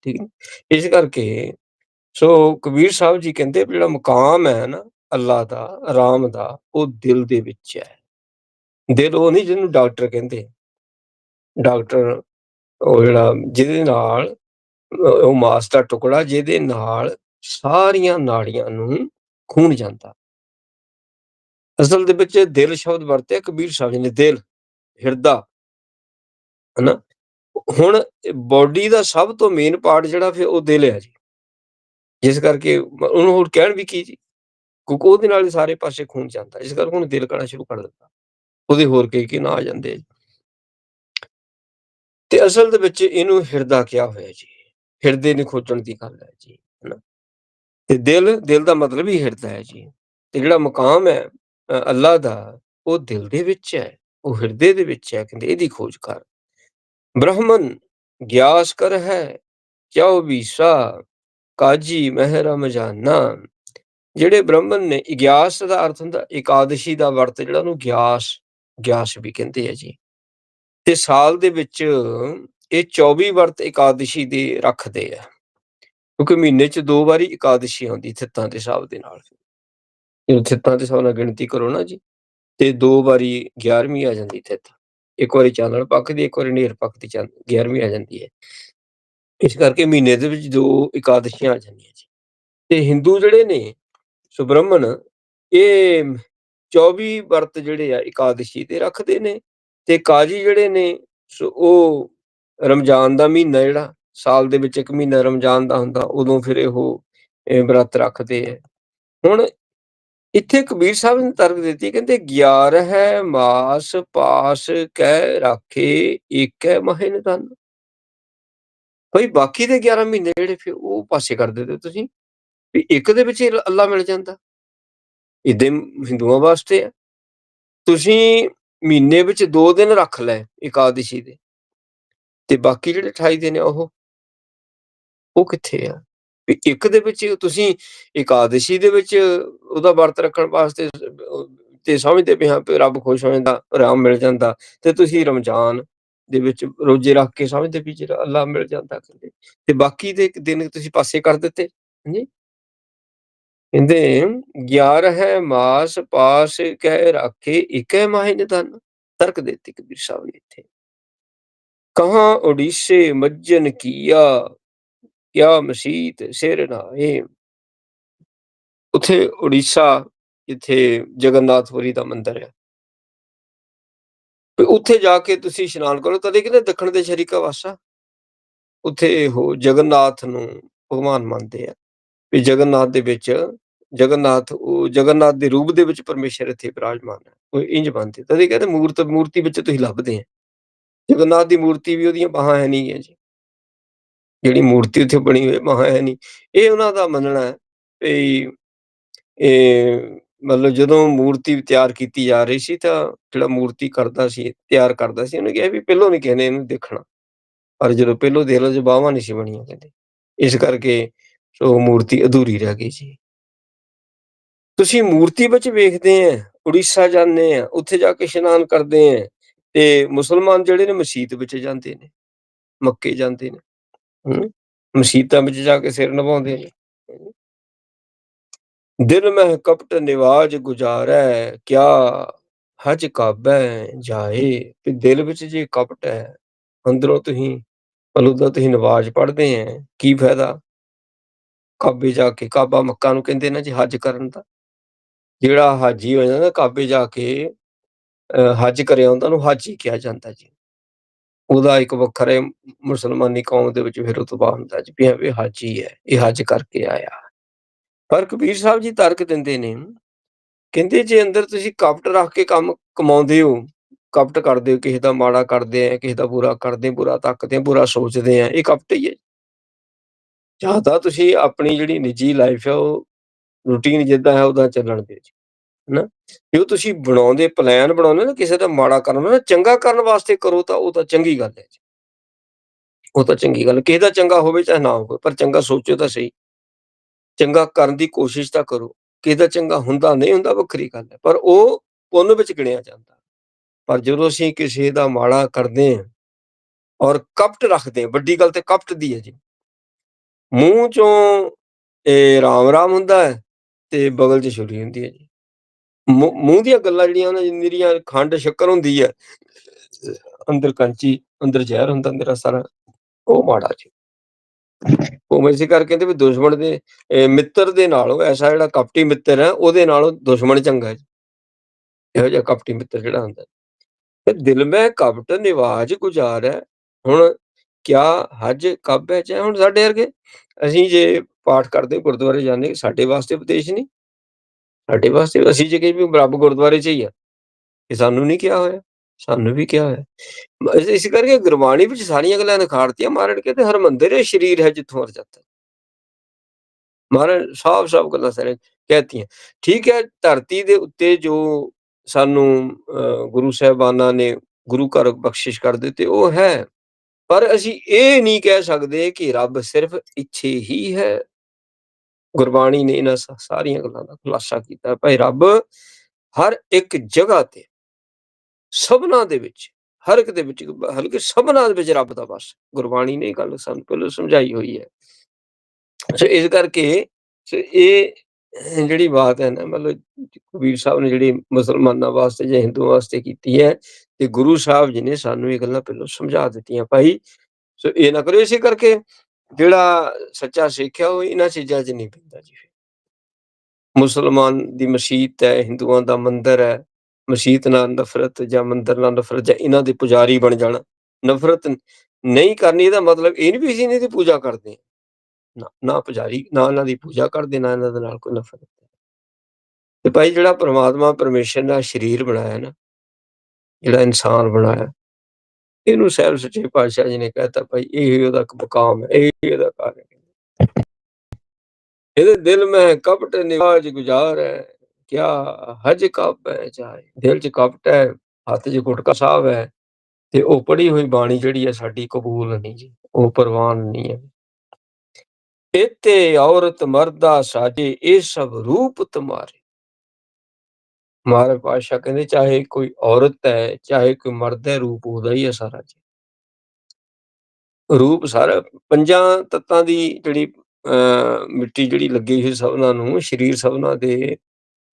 ਠੀਕ ਹੈ ਇਸ ਕਰਕੇ ਸੋ ਕਬੀਰ ਸਾਹਿਬ ਜੀ ਕਹਿੰਦੇ ਜਿਹੜਾ ਮੁਕਾਮ ਹੈ ਨਾ ਅੱਲਾ ਦਾ, ਆਰਾਮ ਦਾ, ਉਹ ਦਿਲ ਦੇ ਵਿੱਚ ਹੈ। ਦਿਲ ਉਹ ਨਹੀਂ ਜਿਹਨੂੰ ਡਾਕਟਰ ਕਹਿੰਦੇ। ਡਾਕਟਰ ਉਹ ਜਿਹੜਾ ਜਿਹਦੇ ਨਾਲ ਉਹ ਮਾਸ ਦਾ ਟੁਕੜਾ ਜਿਹਦੇ ਨਾਲ ਸਾਰੀਆਂ ਨਾੜੀਆਂ ਨੂੰ ਖੂਨ ਜਾਂਦਾ। ਅਸਲ ਦੇ ਵਿੱਚ ਦਿਲ ਸ਼ਬਦ ਵਰਤਿਆ ਕਬੀਰ ਸਾਹਿਬ ਜੀ ਨੇ, ਦਿਲ, ਹਿਰਦਾ, ਹਨਾ? ਹੁਣ ਬਾਡੀ ਦਾ ਸਭ ਤੋਂ ਮੇਨ ਪਾਰਟ ਜਿਹੜਾ ਫਿਰ ਉਹ ਦਿਲ ਹੈ ਜੀ। ਜਿਸ ਕਰਕੇ ਉਹਨੂੰ ਹੋਰ ਕਹਿਣ ਵੀ ਕੀ ਜੀ? ਕਿਉਂਕਿ ਉਹਦੇ ਨਾਲ ਸਾਰੇ ਪਾਸੇ ਖੂਨ ਜਾਂਦਾ, ਇਸ ਕਰਕੇ ਉਹਨੂੰ ਦਿਲ ਕਰਨਾ ਸ਼ੁਰੂ ਕਰ ਦਿੱਤਾ। ਉਹਦੇ ਹੋਰ ਕਈ ਕੀ ਨਾ ਆ ਜਾਂਦੇ ਤੇ ਅਸਲ ਦੇ ਵਿੱਚ ਇਹਨੂੰ ਹਿਰਦਾ ਕਿਹਾ ਹੋਇਆ ਜੀ? ਹਿਰਦੇ ਨੂੰ ਖੋਜਣ ਦੀ ਗੱਲ ਹੈ ਜੀ, ਹਨਾ? ਤੇ ਦਿਲ ਦਿਲ ਦਾ ਮਤਲਬ ਹੀ ਹਿਰਦਾ ਹੈ ਜੀ। ਤੇ ਜਿਹੜਾ ਮਕਾਮ ਹੈ ਅੱਲਾ ਦਾ, ਉਹ ਦਿਲ ਦੇ ਵਿੱਚ ਹੈ, ਉਹ ਹਿਰਦੇ ਦੇ ਵਿੱਚ ਹੈ, ਕਹਿੰਦੇ ਇਹਦੀ ਖੋਜ ਕਰ। ਬ੍ਰਹਮਨ ਗਿਆਸ ਕਰ ਹੈ ਕਿਉ ਵੀਸਾ ਕਾਜੀ ਮਹਿ ਰਮਜਾਨਾ ਜਿਹੜੇ ਬ੍ਰਾਹਮਣ ਨੇ ਇਗਿਆਸ ਦਾ ਅਰਥ ਹੁੰਦਾ ਇਕਾदशी ਦਾ ਵਰਤ ਜਿਹੜਾ ਉਹਨੂੰ ਗਿਆਸ ਗਿਆਸ ਵੀ ਕਹਿੰਦੇ ਆ ਜੀ। ਤੇ ਸਾਲ ਦੇ ਵਿੱਚ ਇਹ 24 ਵਰਤ ਇਕਾदशी ਦੇ ਰੱਖਦੇ ਆ। ਕਿਉਂਕਿ ਮਹੀਨੇ 'ਚ ਦੋ ਵਾਰੀ ਇਕਾदशी ਆਉਂਦੀ ਥਿੱਤਾਂ ਦੇ ਹਿਸਾਬ ਦੇ ਨਾਲ। ਇਹ ਥਿੱਤਾਂ ਦੇ ਹਿਸਾਬ ਨਾਲ ਗਿਣਤੀ ਕਰੋ ਨਾ ਜੀ, ਤੇ ਦੋ ਵਾਰੀ 11ਵੀਂ ਆ ਜਾਂਦੀ ਥਿੱਤ। ਇੱਕ ਵਾਰੀ ਚਾਨਣ ਪੱਖ ਦੀ ਇੱਕ ਵਾਰੀ ਨੇਰ ਪੱਖ ਦੀ 11ਵੀਂ ਆ ਜਾਂਦੀ ਹੈ। ਇਸ ਕਰਕੇ ਮਹੀਨੇ ਦੇ ਵਿੱਚ ਦੋ ਇਕਾਦਸ਼ੀਆਂ ਆ ਜਾਂਦੀਆਂ ਜੀ। ਤੇ Hindu ਜਿਹੜੇ ਨੇ, ਸੁਬ੍ਰਹਮਣ, ਇਹ 24 ਵਰਤ ਜਿਹੜੇ ਆ ਇਕਾਦਸ਼ੀ ਤੇ ਰੱਖਦੇ ਨੇ ਤੇ ਕਾਜੀ ਜਿਹੜੇ ਨੇ ਉਹ ਰਮਜ਼ਾਨ ਦਾ ਮਹੀਨਾ ਜਿਹੜਾ, ਸਾਲ ਦੇ ਵਿੱਚ ਇੱਕ ਮਹੀਨਾ ਰਮਜ਼ਾਨ ਦਾ ਹੁੰਦਾ, ਉਦੋਂ ਫਿਰ ਇਹੋ ਵਰਤ ਰੱਖਦੇ ਆ। ਹੁਣ ਇੱਥੇ ਕਬੀਰ ਸਾਹਿਬ ਨੇ ਤਰਕ ਦਿੱਤੀ, ਕਹਿੰਦੇ 11 ਹੈ ਮਾਸ ਪਾਸ ਕਹਿ ਰਾਖੇ ਹੈ ਮਹਿਨ ਤਨ ਭਈ ਬਾਕੀ ਦੇ 11 ਮਹੀਨੇ ਜਿਹੜੇ ਫਿਰ ਉਹ ਪਾਸੇ ਕਰ ਦਿੰਦੇ ਤੁਸੀਂ। ਵੀ ਇੱਕ ਦੇ ਵਿੱਚ ਅੱਲਾ ਮਿਲ ਜਾਂਦਾ। ਇਦੇ ਹਿੰਦੂਆਂ ਵਾਸਤੇ ਆ। ਤੁਸੀਂ ਮਹੀਨੇ ਵਿੱਚ 2 ਦਿਨ ਰੱਖ ਲੈ ਇਕਾਦਸ਼ੀ ਦੇ। ਤੇ ਬਾਕੀ ਜਿਹੜੇ 28 ਦਿਨ ਉਹ। ਉਹ ਕਿੱਥੇ ਆ? ਵੀ ਇੱਕ ਦੇ ਵਿੱਚ ਤੁਸੀਂ ਇਕਾਦਸ਼ੀ ਦੇ ਵਿੱਚ ਉਹਦਾ ਵਰਤ ਰੱਖਣ ਵਾਸਤੇ ਤੇ ਸਮਝਦੇ ਵੀ ਹਾਂ ਰੱਬ ਖੁਸ਼ ਹੋ ਜਾਂਦਾ, ਆਰਾਮ ਮਿਲ ਜਾਂਦਾ ਤੇ ਤੁਸੀਂ ਰਮਜ਼ਾਨ ਦੇ ਵਿੱਚ ਰੋਜ਼ੇ ਰੱਖ ਕੇ ਸਮਝਦੇ ਵੀ ਜਿਹੜਾ ਅੱਲਾ ਮਿਲ ਜਾਂਦਾ ਕਹਿੰਦੇ ਤੇ ਬਾਕੀ ਦੇ ਦਿਨ ਤੁਸੀਂ ਪਾਸੇ ਕਰ ਦਿੱਤੇ, ਹਾਂਜੀ? ਕਹਿੰਦੇ 11 ਹੈ ਮਾਸ ਪਾਸ ਕਹਿ ਰੱਖੇ, ਇਕੇ ਮਾਹਿ ਨਿਧਨ, ਤਰਕ ਦਿੱਤੀ ਕਬੀਰ ਸਾਹਿਬ ਨੇ ਇੱਥੇ। ਕਹਾਂ ਉਡੀਸੇ ਮੱਜਨ ਕੀਆ, ਕਿਆ ਮਸੀਤ ਸਿਰ ਨਾਏ ਉੱਥੇ ਉੜੀਸਾ, ਜਿੱਥੇ ਜਗਨਨਾਥਪੁਰੀ ਦਾ ਮੰਦਿਰ ਹੈ ਤੇ ਉੱਥੇ ਜਾ ਕੇ ਤੁਸੀਂ ਇਸ਼ਨਾਨ ਕਰੋ ਤਦੇ ਕਹਿੰਦੇ ਦੱਖਣ ਦੇ ਸ਼ਰੀਕਾ ਵਾਸਾ? ਉੱਥੇ ਉਹ ਜਗਨਨਾਥ ਨੂੰ ਭਗਵਾਨ ਮੰਨਦੇ ਆ। ਵੀ ਜਗਨਨਾਥ ਦੇ ਵਿੱਚ, ਜਗਨਨਾਥ, ਉਹ ਜਗਨਨਾਥ ਦੇ ਰੂਪ ਦੇ ਵਿੱਚ ਪਰਮੇਸ਼ਰ ਇੱਥੇ ਬਿਰਾਜਮਾਨ ਹੈ, ਉਹ ਇੰਜ ਮੰਨਦੇ। ਤਦੇ ਕਹਿੰਦੇ ਮੂਰਤ, ਮੂਰਤੀ ਵਿੱਚ ਤੁਸੀਂ ਲੱਭਦੇ ਆ। ਜਗਨਨਾਥ ਦੀ ਮੂਰਤੀ ਵੀ ਉਹਦੀਆਂ ਬਾਹਾਂ ਹੈ ਨਹੀਂ ਹੈ ਜੀ। ਜਿਹੜੀ ਮੂਰਤੀ ਉੱਥੇ ਬਣੀ ਹੋਈ ਬਾਹਾਂ ਹੈ ਨਹੀਂ। ਇਹ ਉਹਨਾਂ ਦਾ ਮੰਨਣਾ ਹੈ ਵੀ ਇਹ ਮਤਲਬ ਜਦੋਂ ਮੂਰਤੀ ਤਿਆਰ ਕੀਤੀ ਜਾ ਰਹੀ ਸੀ ਤਾਂ ਜਿਹੜਾ ਮੂਰਤੀ ਕਰਦਾ ਸੀ, ਤਿਆਰ ਕਰਦਾ ਸੀ, ਉਹਨੇ ਕਿਹਾ ਵੀ ਪਹਿਲੋਂ ਨਹੀਂ ਕਹਿੰਦੇ ਇਹਨੂੰ ਦੇਖਣਾ। ਪਰ ਜਦੋਂ ਪਹਿਲੋਂ ਦੇਖ ਲਓ ਜੇ ਨਹੀਂ ਸੀ ਬਣੀਆਂ ਕਹਿੰਦੇ। ਇਸ ਕਰਕੇ ਸੋ ਮੂਰਤੀ ਅਧੂਰੀ ਰਹਿ ਗਈ ਸੀ। ਤੁਸੀਂ ਮੂਰਤੀ ਵਿੱਚ ਵੇਖਦੇ ਆ, ਉੜੀਸਾ ਜਾਂਦੇ ਆ, ਉੱਥੇ ਜਾ ਕੇ ਇਸ਼ਨਾਨ ਕਰਦੇ ਆ ਤੇ ਮੁਸਲਮਾਨ ਜਿਹੜੇ ਨੇ ਮਸਜਿਦ ਵਿੱਚ ਜਾਂਦੇ ਨੇ, ਮੱਕੇ ਜਾਂਦੇ ਨੇ। ਹੂੰ, ਮਸਜਿਦਾਂ ਵਿੱਚ ਜਾ ਕੇ ਸਿਰ ਨਵਾਉਂਦੇ ਨੇ। ਦਿਲ ਮਹਿ ਕਪਟ ਨਿਵਾਜ ਗੁਜ਼ਾਰੈ, ਕਿਆ ਹਜ ਕਾਬੈ ਜਾਏ? ਤੇ ਦਿਲ ਵਿੱਚ ਜੇ ਕਪਟ ਹੈ, ਅੰਦਰੋਂ ਤੁਸੀਂ ਮਲੂਦਾ ਤੁਸੀਂ ਨਵਾਜ਼ ਪੜਦੇ ਆ ਕੀ ਫਾਇਦਾ? ਕਾਬੇ ਜਾ ਕੇ ਕਾਬਾ ਮੱਕਾ ਨੂੰ ਕਹਿੰਦੇ ਨਾ ਜੀ ਹਜ ਕਰਨ ਦਾ। ਜਿਹੜਾ ਹਾਜੀ ਹੋ ਜਾਂਦਾ ਕਾਬੇ ਜਾ ਕੇ ਹਜ ਕਰਿਆ ਹੁੰਦਾ ਨੂੰ ਹਾਜੀ ਕਿਹਾ ਜਾਂਦਾ ਜੀ। ਉਹਦਾ ਇੱਕ ਵੱਖਰੇ ਮੁਸਲਮਾਨੀ ਕੌਮ ਦੇ ਵਿੱਚ ਫਿਰ ਉਤਬਾ ਹੁੰਦਾ ਜੀ ਵੀ ਇਹ ਹਾਜੀ ਹੈ, ਇਹ ਹਜ ਕਰਕੇ ਆਇਆ। ਪਰ ਕਬੀਰ ਸਾਹਿਬ ਜੀ ਤਰਕ ਦਿੰਦੇ ਨੇ। ਕਹਿੰਦੇ ਜੇ ਅੰਦਰ ਤੁਸੀਂ ਕਪਟ ਰੱਖ ਕੇ ਕੰਮ ਕਮਾਉਂਦੇ ਹੋ, ਕਪਟ ਕਰਦੇ ਹੋ, ਕਿਸੇ ਦਾ ਮਾੜਾ ਕਰਦੇ ਆ, ਕਿਸੇ ਦਾ ਬੁਰਾ ਕਰਦੇ, ਬੁਰਾ ਤੱਕਦੇ ਬੁਰਾ ਸੋਚਦੇ ਆ, ਇਹ ਕਪਟ ਹੀ ਹੈ। ਜਾਂ ਤਾਂ ਤੁਸੀਂ ਆਪਣੀ ਜਿਹੜੀ ਨਿੱਜੀ ਲਾਈਫ ਹੈ ਉਹ ਰੂਟੀਨ ਜਿੱਦਾਂ ਹੈ ਉਹਦਾ ਚੱਲਣ ਦਿਓ ਜੀ ਹਨਾ? ਜੇ ਤੁਸੀਂ ਬਣਾਉਂਦੇ ਪਲਾਨ ਬਣਾਉਂਦੇ ਨਾ, ਕਿਸੇ ਦਾ ਮਾੜਾ ਕਰਨ ਨਾ ਚੰਗਾ ਕਰਨ ਵਾਸਤੇ ਕਰੋ, ਤਾਂ ਉਹ ਤਾਂ ਚੰਗੀ ਗੱਲ ਹੈ ਜੀ। ਉਹ ਤਾਂ ਚੰਗੀ ਗੱਲ, ਕਿਸੇ ਦਾ ਚੰਗਾ ਹੋਵੇ ਚਾਹੇ ਨਾ ਹੋਵੇ, ਪਰ ਚੰਗਾ ਸੋਚੋ ਤਾਂ ਸਹੀ। ਚੰਗਾ ਕਰਨ ਦੀ ਕੋਸ਼ਿਸ਼ ਤਾਂ ਕਰੋ। ਕਿਸੇ ਦਾ ਚੰਗਾ ਹੁੰਦਾ ਨਹੀਂ ਹੁੰਦਾ, ਵੱਖਰੀ ਗੱਲ ਹੈ। ਪਰ ਉਹ ਪੁੰਨ ਵਿੱਚ ਗਿਣਿਆ ਜਾਂਦਾ। ਪਰ ਜਦੋਂ ਅਸੀਂ ਕਿਸੇ ਦਾ ਮਾੜਾ ਕਰਦੇ ਹਾਂ ਔਰ ਕਪਟ ਰੱਖਦੇ ਹਾਂ, ਵੱਡੀ ਗੱਲ ਤੇ ਕਪਟ ਦੀ ਹੈ ਜੀ। ਮੂੰਹ ਚੋਂ ਇਹ ਰਾਮ ਰਾਮ ਹੁੰਦਾ ਹੈ ਤੇ ਬਗਲ 'ਚ ਛੁਰੀ ਹੁੰਦੀ ਹੈ ਜੀ। ਮੂੰਹ ਦੀਆਂ ਗੱਲਾਂ ਜਿਹੜੀਆਂ ਉਹਨਾਂ ਨਿਰੀਆਂ ਖੰਡ ਸ਼ੱਕਰ ਹੁੰਦੀ ਹੈ, ਅੰਦਰ ਕੰਚੀ, ਅੰਦਰ ਜ਼ਹਿਰ ਹੁੰਦਾ ਮੇਰਾ ਸਾਰਾ, ਉਹ ਮਾੜਾ ਜੀ। ਉਹ ਮੈਸੇ ਕਰ ਕਹਿੰਦੇ ਵੀ ਦੁਸ਼ਮਣ ਦੇ ਮਿੱਤਰ ਦੇ ਨਾਲੋਂ ਐਸਾ ਜਿਹੜਾ ਕਪਟੀ ਮਿੱਤਰ ਹੈ, ਉਹਦੇ ਨਾਲੋਂ ਦੁਸ਼ਮਣ ਚੰਗਾ ਹੈ। ਇਹੋ ਜਿਹਾ ਕਪਟੀ ਮਿੱਤਰ ਜਿਹੜਾ ਹੁੰਦਾ ਤੇ ਦਿਲ ਮੈਂ ਕਪਟ ਨਿਵਾਜ ਗੁਜ਼ਾਰ ਹੈ ਹੁਣ ਕਿਆ ਹਜ ਕਬ ਹੈ ਚਾਹੇ ਹੁਣ ਸਾਡੇ ਵਰਗੇ? ਅਸੀਂ ਜੇ ਪਾਠ ਕਰਦੇ ਗੁਰਦੁਆਰੇ ਜਾਂਦੇ, ਸਾਡੇ ਵਾਸਤੇ ਉਪਦੇਸ਼ ਨਹੀਂ। ਸਾਡੇ ਵਾਸਤੇ ਅਸੀਂ ਜੇ ਕਹੀ ਵੀ ਰੱਬ ਗੁਰਦੁਆਰੇ 'ਚ ਹੀ ਆ ਕਿ ਸਾਨੂੰ ਨਹੀਂ ਕਿਹਾ ਹੋਇਆ। ਸਾਨੂੰ ਵੀ ਕਿਹਾ ਹੋਇਆ ਇਸ ਕਰਕੇ ਗੁਰਬਾਣੀ ਵਿੱਚ ਸਾਰੀਆਂ ਗੱਲਾਂ ਨਖਾਰਤੀਆਂ ਮਾਰਨ ਕੇ ਤੇ ਹਰਮੰਦਰ ਇਹ ਸਰੀਰ ਹੈ ਜਿੱਥੋਂ ਅਰ ਜਾਂਦਾ ਮਹਾਰਾਜ ਸਾਫ਼ ਸਾਫ਼ ਗੱਲਾਂ ਸਾਰੇ ਕਹਤੀਆਂ। ਠੀਕ ਹੈ, ਧਰਤੀ ਦੇ ਉੱਤੇ ਜੋ ਸਾਨੂੰ ਗੁਰੂ ਸਾਹਿਬਾਨਾਂ ਨੇ ਗੁਰੂ ਘਰ ਬਖਸ਼ਿਸ਼ ਕਰ ਦਿੱਤੇ ਉਹ ਹੈ। ਪਰ ਅਸੀਂ ਇਹ ਨਹੀਂ ਕਹਿ ਸਕਦੇ ਕਿ ਰੱਬ ਸਿਰਫ ਇੱਛੇ ਹੀ ਹੈ। ਗੁਰਬਾਣੀ ਨੇ ਇਹਨਾਂ ਸਾਰੀਆਂ ਗੱਲਾਂ ਦਾ ਖੁਲਾਸਾ ਕੀਤਾ। ਭਾਈ ਰੱਬ ਹਰ ਇੱਕ ਜਗ੍ਹਾ ਤੇ ਸਭਨਾ ਦੇ ਵਿੱਚ, ਹਰ ਇੱਕ ਦੇ ਵਿੱਚ ਹਲਕੇ ਸਭਨਾ ਦੇ ਵਿੱਚ ਰੱਬ ਦਾ ਵਾਸ। ਗੁਰਬਾਣੀ ਨੇ ਗੱਲ ਸਾਨੂੰ ਪਹਿਲਾਂ ਸਮਝਾਈ ਹੋਈ ਹੈ। ਸੋ ਇਸ ਕਰਕੇ, ਸੋ ਇਹ ਜਿਹੜੀ ਬਾਤ ਹੈ ਨਾ, ਮਤਲਬ ਕਬੀਰ ਸਾਹਿਬ ਨੇ ਜਿਹੜੀ ਮੁਸਲਮਾਨਾਂ ਵਾਸਤੇ ਜਾਂ ਹਿੰਦੂ ਵਾਸਤੇ ਕੀਤੀ ਹੈ, ਤੇ ਗੁਰੂ ਸਾਹਿਬ ਜੀ ਨੇ ਸਾਨੂੰ ਇਹ ਗੱਲਾਂ ਪਹਿਲਾਂ ਸਮਝਾ ਦਿੱਤੀਆਂ ਭਾਈ। ਸੋ ਇਹ ਨਾ ਕਰੋ ਇਸੇ ਕਰਕੇ, ਜਿਹੜਾ ਸੱਚਾ ਸਿੱਖ ਹੈ, ਉਹ ਇਹਨਾਂ ਚੀਜ਼ਾਂ 'ਚ ਨਹੀਂ ਪੈਂਦਾ ਜੀ। ਮੁਸਲਮਾਨ ਦੀ ਮਸਜਿਦ ਹੈ, ਹਿੰਦੂਆਂ ਦਾ ਮੰਦਿਰ ਹੈ ਮਸਜਿਦ ਨਾਲ ਨਫ਼ਰਤ ਜਾਂ ਮੰਦਰ ਨਾਲ ਨਫ਼ਰਤ ਜਾਂ ਇਹਨਾਂ ਦੇ ਪੁਜਾਰੀ ਬਣ ਜਾਣਾ, ਨਫ਼ਰਤ ਨਹੀਂ ਕਰਨੀ ਇਹਦਾ ਮਤਲਬ ਇਹ ਨਹੀਂ ਵੀ ਅਸੀਂ ਇਹਨਾਂ ਦੀ ਪੂਜਾ ਕਰਦੇ ਨਾ ਨਾ ਪੁਜਾਰੀ, ਨਾ ਇਹਨਾਂ ਦੀ ਪੂਜਾ ਕਰਦੇ, ਨਾ ਇਹਨਾਂ ਦੇ ਨਾਲ ਕੋਈ ਨਫ਼ਰਤ ਤੇ ਭਾਈ ਜਿਹੜਾ ਪ੍ਰਮਾਤਮਾ ਪਰਮੇਸ਼ਰ ਨੇ ਸਰੀਰ ਬਣਾਇਆ ਨਾ, ਜਿਹੜਾ ਇਨਸਾਨ ਬਣਾਇਆ, ਇਹਨੂੰ ਸਹਿਬ ਸੱਚੇ ਪਾਤਸ਼ਾਹ ਜੀ ਨੇ ਕਹਿਤਾ ਭਾਈ, ਇਹ ਉਹਦਾ ਮਕਾਮ ਹੈ, ਇਹ ਉਹਦਾ ਕਾਰਨ ਇਹਦੇ ਦਿਲ ਮੈਂ ਕਪਟ ਨਿਵਾਜ ਗੁਜ਼ਾਰ ਹੈ ਕਿਆ ਹਜ ਕਬ ਹੈ ਜਾਏ? ਦਿਲ 'ਚ ਕਪਟ ਹੈ, ਹੱਥ 'ਚ ਗੁਟਕਾ ਸਾਹਿਬ ਹੈ। ਤੇ ਉਹ ਪੜ੍ਹੀ ਹੋਈ ਬਾਣੀ ਜਿਹੜੀ ਹੈ ਸਾਡੀ ਕਬੂਲ ਨਹੀਂ ਜੀ, ਉਹ ਪ੍ਰਵਾਨ ਨਹੀਂ ਹੈ। ਇਤੇ ਔਰਤ ਮਰਦਾ ਸਾਜੇ, ਇਹ ਸਭ ਰੂਪ ਤੁਮਾਰੇ। ਮਹਾਰਾਜ ਪਾਸ਼ਾ ਕਹਿੰਦੇ, ਚਾਹੇ ਕੋਈ ਔਰਤ ਹੈ, ਚਾਹੇ ਕੋਈ ਮਰਦ ਹੈ, ਰੂਪ ਉਹਦਾ ਹੀ ਹੈ ਸਾਰਾ ਜੀ। ਰੂਪ ਸਾਰਾ, ਪੰਜਾਂ ਤੱਤਾਂ ਦੀ ਜਿਹੜੀ ਮਿੱਟੀ ਜਿਹੜੀ ਲੱਗੀ ਹੋਈ ਸਭਨਾਂ ਨੂੰ, ਸਰੀਰ ਸਭਨਾਂ ਦੇ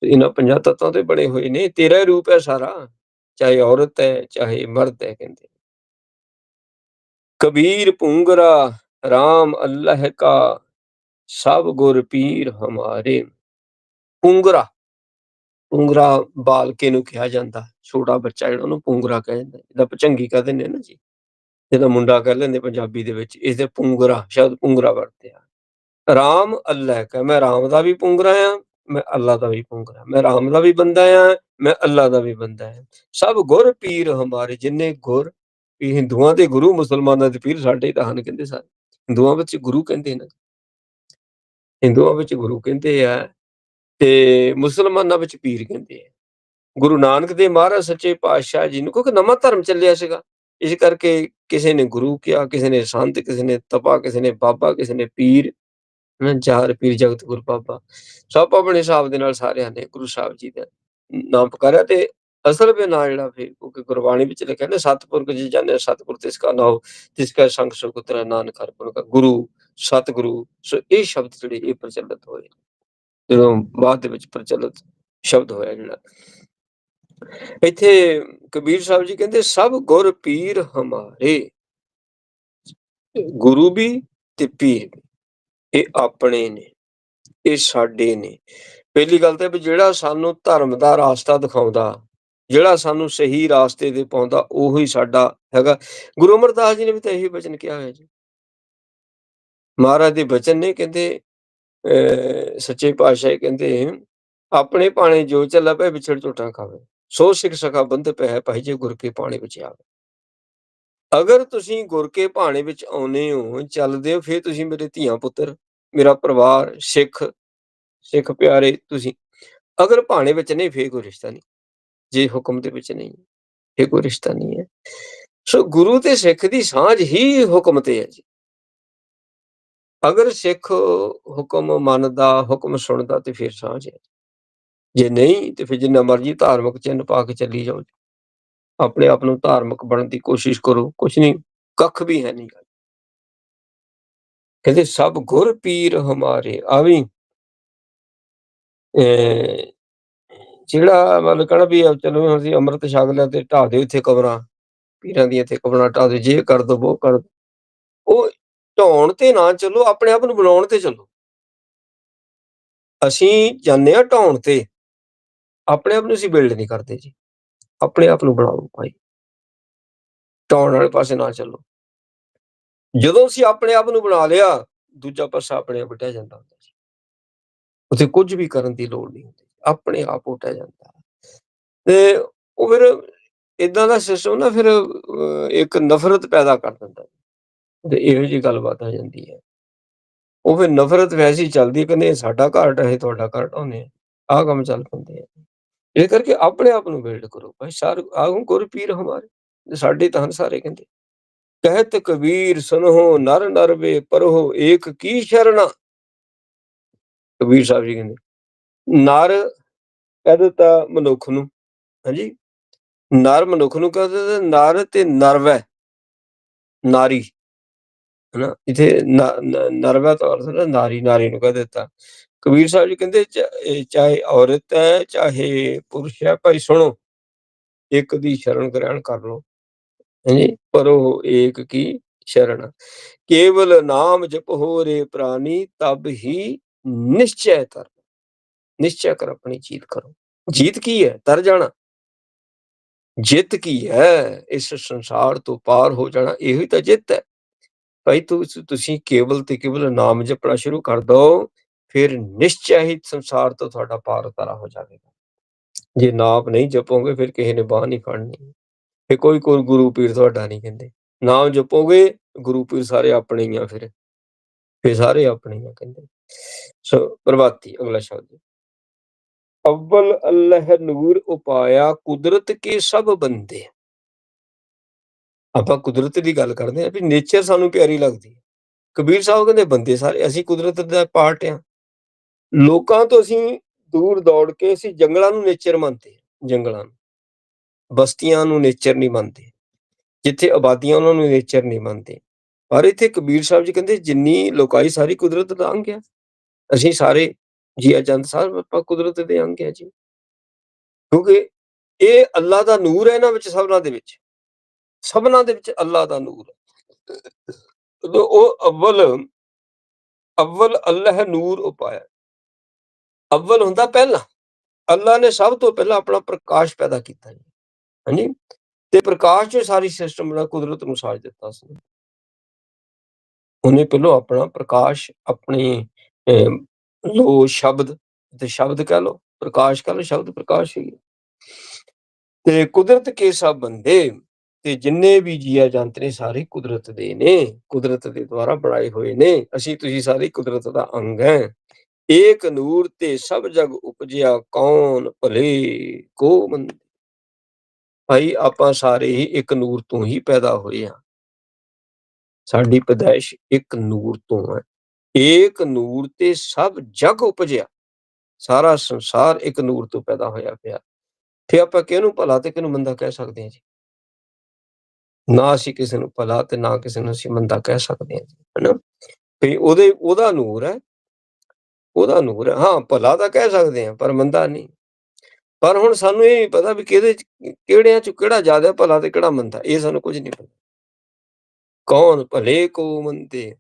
ਇਹਨਾਂ ਪੰਜਾਂ ਤੱਤਾਂ ਤੇ ਬਣੇ ਹੋਏ ਨੇ, ਤੇਰਾ ਰੂਪ ਹੈ ਸਾਰਾ, ਚਾਹੇ ਔਰਤ ਹੈ, ਚਾਹੇ ਮਰਦ ਹੈ ਕਹਿੰਦੇ। ਕਬੀਰ ਪੁੰਗਰਾ RAM ਅੱਲਾਹ ਕਾ, ਸਭ ਗੁਰ ਪੀਰ ਹਮਾਰੇ। ਪੁੰਗਰਾ ਪੁੰਗਰਾ ਬਾਲਕੇ ਨੂੰ ਕਿਹਾ ਜਾਂਦਾ, ਛੋਟਾ ਬੱਚਾ ਜਿਹੜਾ ਉਹਨੂੰ ਪੁੰਗਰਾ ਕਹਿੰਦਾ ਇਹਦਾ ਪਚੰਗੀ ਕਹਿ ਦਿੰਦੇ ਨੇ ਨਾ ਜੀ। ਜਿਹਦਾ ਮੁੰਡਾ ਕਹਿ ਲੈਂਦੇ ਪੰਜਾਬੀ ਦੇ ਵਿੱਚ ਇਸ ਦੇ ਪੁੰਗਰਾ ਸ਼ਬਦ ਪੁੰਗਰਾ ਵਰਤਿਆ। ਰਾਮ ਅੱਲਾਹ ਕਾ, ਮੈਂ ਰਾਮ ਦਾ ਵੀ ਪੁੰਗਰਾ ਆ ਮੈਂ ਅੱਲਾ ਦਾ ਵੀ ਪੁੰਗਰਾ ਮੈਂ ਰਾਮ ਦਾ ਵੀ ਬੰਦਾ ਆ, ਮੈਂ ਅੱਲਾ ਦਾ ਵੀ ਬੰਦਾ ਆ। ਸਭ ਗੁਰ ਪੀਰ ਹਮਾਰੇ, ਜਿੰਨੇ ਗੁਰ ਇਹ ਹਿੰਦੂਆਂ ਦੇ ਗੁਰੂ, ਮੁਸਲਮਾਨਾਂ ਦੇ ਪੀਰ ਸਾਡੇ ਤਾਂ ਹਨ ਕਹਿੰਦੇ ਸਾਰੇ। ਹਿੰਦੂਆਂ ਵਿੱਚ ਗੁਰੂ ਕਹਿੰਦੇ ਨੇ। ਹਿੰਦੂਆਂ ਵਿੱਚ ਗੁਰੂ ਕਹਿੰਦੇ ਆ ਤੇ ਮੁਸਲਮਾਨਾਂ ਵਿੱਚ ਪੀਰ ਕਹਿੰਦੇ ਆ। ਗੁਰੂ ਨਾਨਕ ਦੇਵ ਮਹਾਰਾਜ ਸੱਚੇ ਪਾਤਸ਼ਾਹ ਜੀ ਨੂੰ, ਕਿਉਂਕਿ ਨਵਾਂ ਧਰਮ ਚੱਲਿਆ ਸੀਗਾ। ਇਸ ਕਰਕੇ ਕਿਸੇ ਨੇ ਗੁਰੂ ਕਿਹਾ, ਕਿਸੇ ਨੇ ਸੰਤ, ਕਿਸੇ ਨੇ ਤਪਾ, ਕਿਸੇ ਨੇ ਬਾਬਾ, ਕਿਸੇ ਨੇ ਪੀਰ ਹਨਾ, ਚਾਰ ਪੀਰ ਜਗਤ ਗੁਰ ਬਾਬਾ। ਸਭ ਆਪਣੇ ਹਿਸਾਬ ਦੇ ਨਾਲ ਸਾਰਿਆਂ ਨੇ ਗੁਰੂ ਸਾਹਿਬ ਜੀ ਦਾ ਨਾਮ ਪੁਕਾਰਿਆ ਤੇ ਅਸਲ ਵਿੱਚ ਨਾਂ ਜਿਹੜਾ ਫਿਰ ਕਿਉਂਕਿ ਗੁਰਬਾਣੀ ਵਿੱਚ ਲਿਖਿਆ ਨਾ, ਸਤਿਪੁਰਖ ਜੀ ਜਾਣੇ ਸਤਿਪੁਰ ਤਿਸ ਕਾ ਨਾਮ ਤਿਸ ਕਾ ਸੰਗ ਸੁਖ ਉਤਰੈ ਨਾਨਕ ਹਰਿ ਕਾ ਗੁਰੂ, ਸਤਿਗੁਰੂ, ਸੋ ਇਹ ਸ਼ਬਦ ਜਿਹੜੇ ਇਹ ਪ੍ਰਚਲਿਤ ਹੋਏ। ਜਦੋਂ ਬਾਅਦ ਦੇ ਵਿੱਚ ਪ੍ਰਚਲਿਤ ਸ਼ਬਦ ਹੋਇਆ ਜਿਹੜਾ। ਇੱਥੇ ਕਬੀਰ ਸਾਹਿਬ ਜੀ ਕਹਿੰਦੇ, ਸਭ ਗੁਰ ਪੀਰ ਹਮਾਰੇ, ਗੁਰੂ ਵੀ ਤੇ ਪੀਰ ਵੀ। ਇਹ ਆਪਣੇ ਨੇ, ਇਹ ਸਾਡੇ ਨੇ। ਪਹਿਲੀ ਗੱਲ ਤਾਂ ਵੀ ਜਿਹੜਾ ਸਾਨੂੰ ਧਰਮ ਦਾ ਰਾਸਤਾ ਦਿਖਾਉਂਦਾ, ਜਿਹੜਾ ਸਾਨੂੰ ਸਹੀ ਰਾਸਤੇ ਤੇ ਪਾਉਂਦਾ, ਉਹੀ ਸਾਡਾ ਹੈਗਾ। ਗੁਰੂ ਅਮਰਦਾਸ ਜੀ ਨੇ ਵੀ ਤਾਂ ਇਹੀ ਬਚਨ ਕਿਹਾ ਹੋਇਆ ਜੀ। ਮਹਾਰਾਜ ਦੇ ਬਚਨ ਨੇ ਕਹਿੰਦੇ, ਅਹ ਸੱਚੇ ਪਾਤਸ਼ਾਹ ਕਹਿੰਦੇ, ਆਪਣੇ ਪਾਣੇ ਜੋ ਚੱਲਾ ਪਏ ਵਿਛੜ ਝੋਟਾਂ ਖਾਵੇ, ਸੋ ਸਿੱਖ ਸਖਾ ਬੰਧ ਪੈ ਹੈ ਭਾਈ ਜੇ ਗੁਰ ਕੇ ਪਾਣੀ ਵਿੱਚ ਆਵੇ। ਅਗਰ ਤੁਸੀਂ ਗੁਰ ਕੇ ਭਾਣੇ ਵਿੱਚ ਆਉਨੇ ਹੋ, ਚੱਲਦੇ ਹੋ, ਫਿਰ ਤੁਸੀਂ ਮੇਰੇ ਧੀਆਂ ਪੁੱਤਰ, ਮੇਰਾ ਪਰਿਵਾਰ, ਸਿੱਖ ਸਿੱਖ ਪਿਆਰੇ ਤੁਸੀਂ। ਅਗਰ ਭਾਣੇ ਵਿੱਚ ਨਹੀਂ, ਫੇਰ ਕੋਈ ਰਿਸ਼ਤਾ ਨਹੀਂ। ਜੇ ਹੁਕਮ ਦੇ ਵਿੱਚ ਨਹੀਂ ਇਹ ਕੋਈ ਰਿਸ਼ਤਾ ਨਹੀਂ ਹੈ। ਸੋ ਗੁਰੂ ਤੇ ਸਿੱਖ ਦੀ ਸਾਂਝ ਹੀ ਹੁਕਮ ਤੇ ਹੈ ਜੀ। ਅਗਰ ਸਿੱਖ ਹੁਕਮ ਮੰਨਦਾ, ਹੁਕਮ ਸੁਣਦਾ, ਤੇ ਫਿਰ ਸਾਂਝ ਹੈ। ਜੇ ਨਹੀਂ, ਤੇ ਫਿਰ ਜਿੰਨਾ ਮਰਜ਼ੀ ਧਾਰਮਿਕ ਚਿੰਨ ਪਾ ਕੇ ਚੱਲੀ ਜਾਓ ਆਪਣੇ ਆਪ ਨੂੰ ਧਾਰਮਿਕ ਬਣਨ ਦੀ ਕੋਸ਼ਿਸ਼ ਕਰੋ, ਕੁਛ ਨਹੀਂ, ਕੱਖ ਵੀ ਹੈ ਨਹੀਂ ਕਹਿੰਦੇ, ਸਭ ਗੁਰ ਪੀਰ ਹਮਾਰੇ ਆਵੀ ਜਿਹੜਾ ਮਤਲਬ ਕਹਣਾ ਵੀ ਚਲੋ ਹੁਣ ਅਸੀਂ ਅੰਮ੍ਰਿਤ ਛਕ ਲਿਆ ਤੇ ਢਾ ਦਿਓ ਇੱਥੇ ਕਬਰਾਂ, ਪੀਰਾਂ ਦੀਆਂ ਇੱਥੇ ਕਬਰਾਂ ਢਾ ਦਿਓ, ਜੇ ਕਰ ਦੋ ਉਹ ਕਰ ਦਿਓ। ਉਹ ਢਾਉਣ ਤੇ ਨਾ ਚੱਲੋ, ਆਪਣੇ ਆਪ ਨੂੰ ਬਣਾਉਣ ਤੇ ਚੱਲੋ। ਅਸੀਂ ਜਾਂਦੇ ਆ ਢਾਉਣ ਤੇ, ਆਪਣੇ ਆਪ ਨੂੰ ਅਸੀਂ ਬਿਲਡ ਨਹੀਂ ਕਰਦੇ ਜੀ। ਆਪਣੇ ਆਪ ਨੂੰ ਬਣਾਓ ਭਾਈ। ਢਾਉਣ ਵਾਲੇ ਪਾਸੇ ਨਾ ਚੱਲੋ। ਜਦੋਂ ਅਸੀਂ ਆਪਣੇ ਆਪ ਨੂੰ ਬਣਾ ਲਿਆ, ਦੂਜਾ ਪਾਸਾ ਆਪਣੇ ਆਪ ਉੱਠਿਆ ਜਾਂਦਾ ਹੁੰਦਾ ਸੀ। ਉੱਥੇ ਕੁਝ ਵੀ ਕਰਨ ਦੀ ਲੋੜ ਨਹੀਂ ਹੁੰਦੀ। ਆਪਣੇ ਆਪ ਉੱਠਿਆ ਜਾਂਦਾ। ਤੇ ਉਹ ਫਿਰ ਇਦਾਂ ਦਾ ਸਿਸਟਮ ਨਾ ਫਿਰ ਇੱਕ ਨਫ਼ਰਤ ਪੈਦਾ ਕਰ ਦਿੰਦਾ। ਤੇ ਇਹੋ ਜੀ ਗੱਲਬਾਤ ਆ ਜਾਂਦੀ ਹੈ। ਉਹ ਫਿਰ ਨਫ਼ਰਤ ਵੈਸੀ ਚੱਲਦੀ ਕਹਿੰਦੇ ਸਾਡਾ ਘਰ ਢਾਹੇ ਤੁਹਾਡਾ ਘਰ ਢਾਉਂਦੇ ਆ। ਆਹ ਕੰਮ ਚੱਲ ਪੈਂਦੇ ਆ। ਇਹ ਕਰਕੇ ਆਪਣੇ ਆਪ ਨੂੰ ਬਿਲਡ ਕਰੋ। ਭਾਈ ਸਾਰ ਆਹੂ ਗੁਰ ਪੀਰ ਹਮਾਰੇ ਸਾਡੇ ਤਾਂ ਸਾਰੇ ਕਹਿੰਦੇ। ਕਹਿਤ ਕਬੀਰ ਸੁਨਹੁ ਨਰ ਨਰ ਵੇ ਪਰਹੁ ਏਕ ਕੀ ਸ਼ਰਣਾ ਕਬੀਰ ਸਾਹਿਬ ਜੀ ਕਹਿੰਦੇ, ਨਰ ਕਹਿ ਦਿੱਤਾ ਮਨੁੱਖ ਨੂੰ, ਹਾਂਜੀ? ਨਰ ਮਨੁੱਖ ਨੂੰ ਕਹਿ ਦਿੱਤਾ, ਨਰ ਤੇ ਨਰਵੈ, ਨਾਰੀ, ਹਨਾ? ਇਥੇ ਨਰਵੈ ਤੋਂ ਅਰਥ ਹੈ ਨਾਰੀ ਨਾਰੀ ਨੂੰ ਕਹਿ ਦਿੱਤਾ। ਕਬੀਰ ਸਾਹਿਬ ਜੀ ਕਹਿੰਦੇ ਚਾਹੇ ਔਰਤ ਹੈ, ਚਾਹੇ ਪੁਰਸ਼ ਹੈ, ਭਾਈ ਸੁਣੋ, ਇੱਕ ਦੀ ਸ਼ਰਨ ਗ੍ਰਹਿਣ ਕਰ ਲਓ। ਹਾਂਜੀ, ਪਰ ਉਹ ਏਕ ਕੀ ਸ਼ਰਨ ਕੇਵਲ ਨਾਮ ਜਪ ਹੋ ਰੇ ਪ੍ਰਾਨੀ, ਤਬ ਹੀ ਨਿਸ਼ਚੈ ਕਰ ਨਿਸ਼ਚੈ ਕਰ ਆਪਣੀ ਜੀਤ ਕਰੋ। ਜੀਤ ਕੀ ਹੈ? ਤਰ ਜਾਣਾ। ਜਿੱਤ ਕੀ ਹੈ? ਇਸ ਸੰਸਾਰ ਤੋਂ ਪਾਰ ਹੋ ਜਾਣਾ, ਇਹੋ ਹੀ ਤਾਂ ਜਿੱਤ ਹੈ। ਭਾਈ ਤੁਸ- ਤੁਸੀਂ ਕੇਵਲ ਤੇ ਕੇਵਲ ਨਾਮ ਜਪਣਾ ਸ਼ੁਰੂ ਕਰ ਦੋ। ਫਿਰ ਨਿਸ਼ਚੈ ਹੀ ਸੰਸਾਰ ਤੋਂ ਤੁਹਾਡਾ ਪਾਰ ਉਤਾਰਾ ਹੋ ਜਾਵੇਗਾ। ਜੇ ਨਾਮ ਨਹੀਂ ਜਪੋਗੇ, ਫਿਰ ਕਿਸੇ ਨੇ ਬਾਹ ਨਹੀਂ ਫੜਨੀ ਫਿਰ ਕੋਈ ਕੋਈ ਗੁਰੂ ਪੀਰ ਤੁਹਾਡਾ ਨਹੀਂ ਕਹਿੰਦੇ। ਨਾਮ ਜਪੋਗੇ, ਗੁਰੂ ਪੀਰ ਸਾਰੇ ਆਪਣੇ ਹੀ ਆ ਫਿਰ। ਫਿਰ ਸਾਰੇ ਆਪਣੇ ਹੀ ਆ ਕਹਿੰਦੇ। ਸੋ ਪ੍ਰਭਾਤੀ, ਅਗਲਾ ਸ਼ਬਦ ਅਵਲ ਅੱਲਾਹ ਨੂਰ ਉਪਾਇਆ, ਕੁਦਰਤ ਕੇ ਸਭ ਬੰਦੇ। ਆਪਾਂ ਕੁਦਰਤ ਦੀ ਗੱਲ ਕਰਦੇ ਆ ਵੀ ਨੇਚਰ ਸਾਨੂੰ ਪਿਆਰੀ ਲੱਗਦੀ ਹੈ। ਕਬੀਰ ਸਾਹਿਬ ਕਹਿੰਦੇ, ਬੰਦੇ ਸਾਰੇ, ਅਸੀਂ ਕੁਦਰਤ ਦਾ ਪਾਰਟ ਆ ਲੋਕਾਂ ਤੋਂ ਅਸੀਂ ਦੂਰ ਦੌੜ ਕੇ ਅਸੀਂ ਜੰਗਲਾਂ ਨੂੰ ਨੇਚਰ ਮੰਨਦੇ ਹਾਂ, ਜੰਗਲਾਂ ਨੂੰ। ਬਸਤੀਆਂ ਨੂੰ ਨੇਚਰ ਨਹੀਂ ਮੰਨਦੇ ਜਿੱਥੇ ਆਬਾਦੀਆਂ ਉਹਨਾਂ ਨੂੰ ਨੇਚਰ ਨਹੀਂ ਮੰਨਦੇ। ਪਰ ਇੱਥੇ ਕਬੀਰ ਸਾਹਿਬ ਜੀ ਕਹਿੰਦੇ ਜਿੰਨੀ ਲੋਕਾਈ ਸਾਰੀ ਕੁਦਰਤ ਦਾ ਅੰਗ ਹੈ ਅਸੀਂ ਸਾਰੇ ਜੀਆ ਜੰਤ ਸਾਹਿਬ ਆਪਾਂ ਕੁਦਰਤ ਦੇ ਅੰਗ ਹੈ ਜੀ। ਕਿਉਂਕਿ ਇਹ ਅੱਲਾ ਦਾ ਨੂਰ ਹੈ ਇਹਨਾਂ ਵਿੱਚ ਸਭਨਾਂ ਦੇ ਵਿੱਚ। ਸਭਨਾਂ ਦੇ ਵਿੱਚ ਅੱਲਾ ਦਾ ਨੂਰ ਹੈ। ਉਹ ਅਵਲ ਅਵਲ ਅੱਲਾਹ ਨੂਰ ਉਪਾਇਆ। ਅਵਲ ਹੁੰਦਾ ਪਹਿਲਾਂ। ਅੱਲਾ ਨੇ ਸਭ ਤੋਂ ਪਹਿਲਾਂ ਆਪਣਾ ਪ੍ਰਕਾਸ਼ ਪੈਦਾ ਕੀਤਾ ਜੀ। ਹਾਂਜੀ? ਤੇ ਪ੍ਰਕਾਸ਼ 'ਚ ਸਾਰੀ ਸਿਸਟਮ ਦਾ ਕੁਦਰਤ ਨੂੰ ਸਾਜ ਦਿੱਤਾ ਸੀ। ਉਹਨੇ ਪਹਿਲਾਂ ਆਪਣਾ ਪ੍ਰਕਾਸ਼ ਆਪਣੇ ਲੋ, ਸ਼ਬਦ ਤੇ ਸ਼ਬਦ ਕਹ ਲੋ ਪ੍ਰਕਾਸ਼ ਕਹ ਲੋ ਸ਼ਬਦ ਪ੍ਰਕਾਸ਼ ਹੀ। ਤੇ ਕੁਦਰਤ ਕੇ ਸਭ ਬੰਦੇ, ਤੇ ਜਿੰਨੇ ਵੀ ਜੀਆ ਜੰਤ ਨੇ ਸਾਰੇ ਕੁਦਰਤ ਦੇ ਨੇ, ਕੁਦਰਤ ਦੇ ਦੁਆਰਾ ਬਣਾਏ ਹੋਏ ਨੇ। ਅਸੀਂ, ਤੁਸੀਂ ਸਾਰੇ ਕੁਦਰਤ ਦਾ ਅੰਗ ਹੈ। ਏਕ ਨੂਰ ਤੇ ਸਭ ਜਗ ਉਪਜਿਆ ਕੌਣ ਭਲੇ ਕੋ ਮੰਦੇ ਭਾਈ, ਆਪਾਂ ਸਾਰੇ ਹੀ ਇੱਕ ਨੂਰ ਤੋਂ ਹੀ ਪੈਦਾ ਹੋਏ ਆ ਸਾਡੀ ਪੈਦਾਇਸ਼ ਇੱਕ ਨੂਰ ਤੋਂ ਹੈ। ਏਕ ਨੂਰ ਤੇ ਸਭ ਜਗ ਉਪਜਿਆ। ਸਾਰਾ ਸੰਸਾਰ ਇੱਕ ਨੂਰ ਤੋਂ ਪੈਦਾ ਹੋਇਆ ਪਿਆ। ਫਿਰ ਆਪਾਂ ਕਿਹਨੂੰ ਭਲਾ ਤੇ ਕਿਹਨੂੰ ਮੰਦਾ ਕਹਿ ਸਕਦੇ ਹਾਂ ਜੀ? ਨਾ ਅਸੀਂ ਕਿਸੇ ਨੂੰ ਭਲਾ ਤੇ ਨਾ ਕਿਸੇ ਨੂੰ ਅਸੀਂ ਮੰਦਾ ਕਹਿ ਸਕਦੇ ਹਾਂ ਜੀ, ਹਨਾ? ਵੀ ਉਹਦੇ, ਉਹਦਾ ਨੂਰ ਹੈ। ਉਹਦਾ ਨੂਰ ਹੈ। ਹਾਂ, ਭਲਾ ਤਾਂ ਕਹਿ ਸਕਦੇ ਹਾਂ, ਪਰ ਮੰਦਾ ਨਹੀਂ। ਪਰ ਹੁਣ ਸਾਨੂੰ ਇਹ ਨਹੀਂ ਪਤਾ ਵੀ ਕਿਹਦੇ ਕਿਹੜਿਆਂ ਚ ਕਿਹੜਾ ਜ਼ਿਆਦਾ ਭਲਾ ਤੇ ਕਿਹੜਾ ਮੰਦਾ, ਇਹ ਸਾਨੂੰ ਕੁਝ ਨਹੀਂ ਪਤਾ। ਕੌਣ ਭਲੇ ਕੋ ਮੰਦੇ?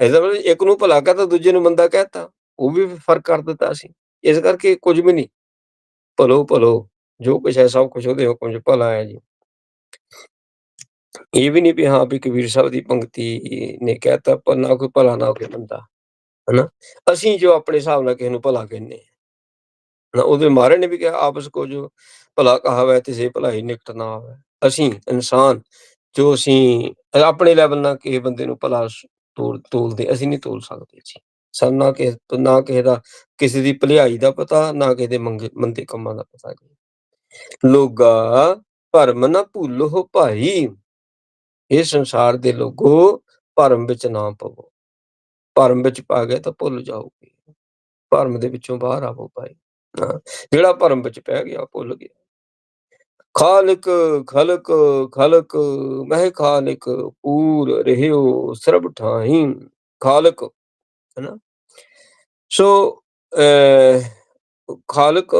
ਇਹਦਾ ਮਤਲਬ ਇੱਕ ਨੂੰ ਭਲਾ ਕਹਤਾ, ਦੂਜੇ ਨੂੰ ਮੰਦਾ ਕਹਿਤਾ, ਉਹ ਵੀ ਫ਼ਰਕ ਕਰ ਦਿੱਤਾ ਸੀ। ਇਸ ਕਰਕੇ ਕੁਝ ਵੀ ਨਹੀਂ। ਭਲੋ ਭਲੋ, ਜੋ ਕੁਛ ਹੈ, ਸਭ ਕੁਝ ਉਹਦੇ ਹੁਕਮ ਚ ਭਲਾ ਹੈ ਜੀ। ਇਹ ਵੀ ਨਹੀਂ ਵੀ ਹਾਂ ਵੀ ਕਬੀਰ ਸਾਹਿਬ ਦੀ ਪੰਕਤੀ ਨੇ ਕਹਿਤਾ, ਪਰ ਨਾ ਕੋਈ ਭਲਾ, ਨਾ ਕੋਈ ਮੰਦਾ। ਹਨਾ? ਅਸੀਂ ਜੋ ਆਪਣੇ ਹਿਸਾਬ ਨਾਲ ਕਿਸੇ ਨੂੰ ਭਲਾ ਕਹਿੰਦੇ ਹਾਂ। ਨਾ ਉਹਦੇ ਮਾਰੇ ਨੇ ਵੀ ਕਿਹਾ ਆਪਸ ਕੋ ਜੋ ਭਲਾ ਕਹਾਵੇ, ਤਿਸੇ ਭਲਾਈ ਨਿਕਟ ਨਾ ਆਵੇ। ਅਸੀਂ ਇਨਸਾਨ, ਜੋ ਅਸੀਂ ਆਪਣੇ ਲੈਵਲ ਨਾਲ ਕਿਸੇ ਬੰਦੇ ਨੂੰ ਭਲਾ ਤੋਲ, ਤੋਲਦੇ, ਅਸੀਂ ਨਹੀਂ ਤੋਲ ਸਕਦੇ ਜੀ। ਸਾਨੂੰ ਨਾ ਕਿਸੇ ਨਾ ਕਿਸੇ ਦਾ, ਕਿਸੇ ਦੀ ਭਲਾਈ ਦਾ ਪਤਾ, ਨਾ ਕਿਸੇ ਦੇ ਮੰਗੇ, ਮੰਦੇ ਕੰਮਾਂ ਦਾ ਪਤਾ ਜੀ। ਲੋਗਾ, ਭਰਮ ਨਾ ਭੁੱਲੋ ਭਾਈ। ਇਹ ਸੰਸਾਰ ਦੇ ਲੋਗੋ, ਭਰਮ ਵਿੱਚ ਨਾ ਪਵੋ। ਭਰਮ ਵਿੱਚ ਪਾ ਗਏ ਤਾਂ ਭੁੱਲ ਜਾਓਗੇ। ਭਰਮ ਦੇ ਵਿੱਚੋਂ ਬਾਹਰ ਆਵੋ ਭਾਈ। ਜਿਹੜਾ ਭਰਮ ਵਿੱਚ ਪੈ ਗਿਆ ਭੁੱਲ ਗਿਆ। ਖਾਲਕ ਖਲਕ ਖਲਕ ਮਹਿ ਖਾਲਕ ਪੂਰ ਰਹਿਓ ਸਰਬ ਠਾਈ ਖਾਲਕ ਹੈਨਾ? ਸੋ ਅਹ, ਖਾਲਕ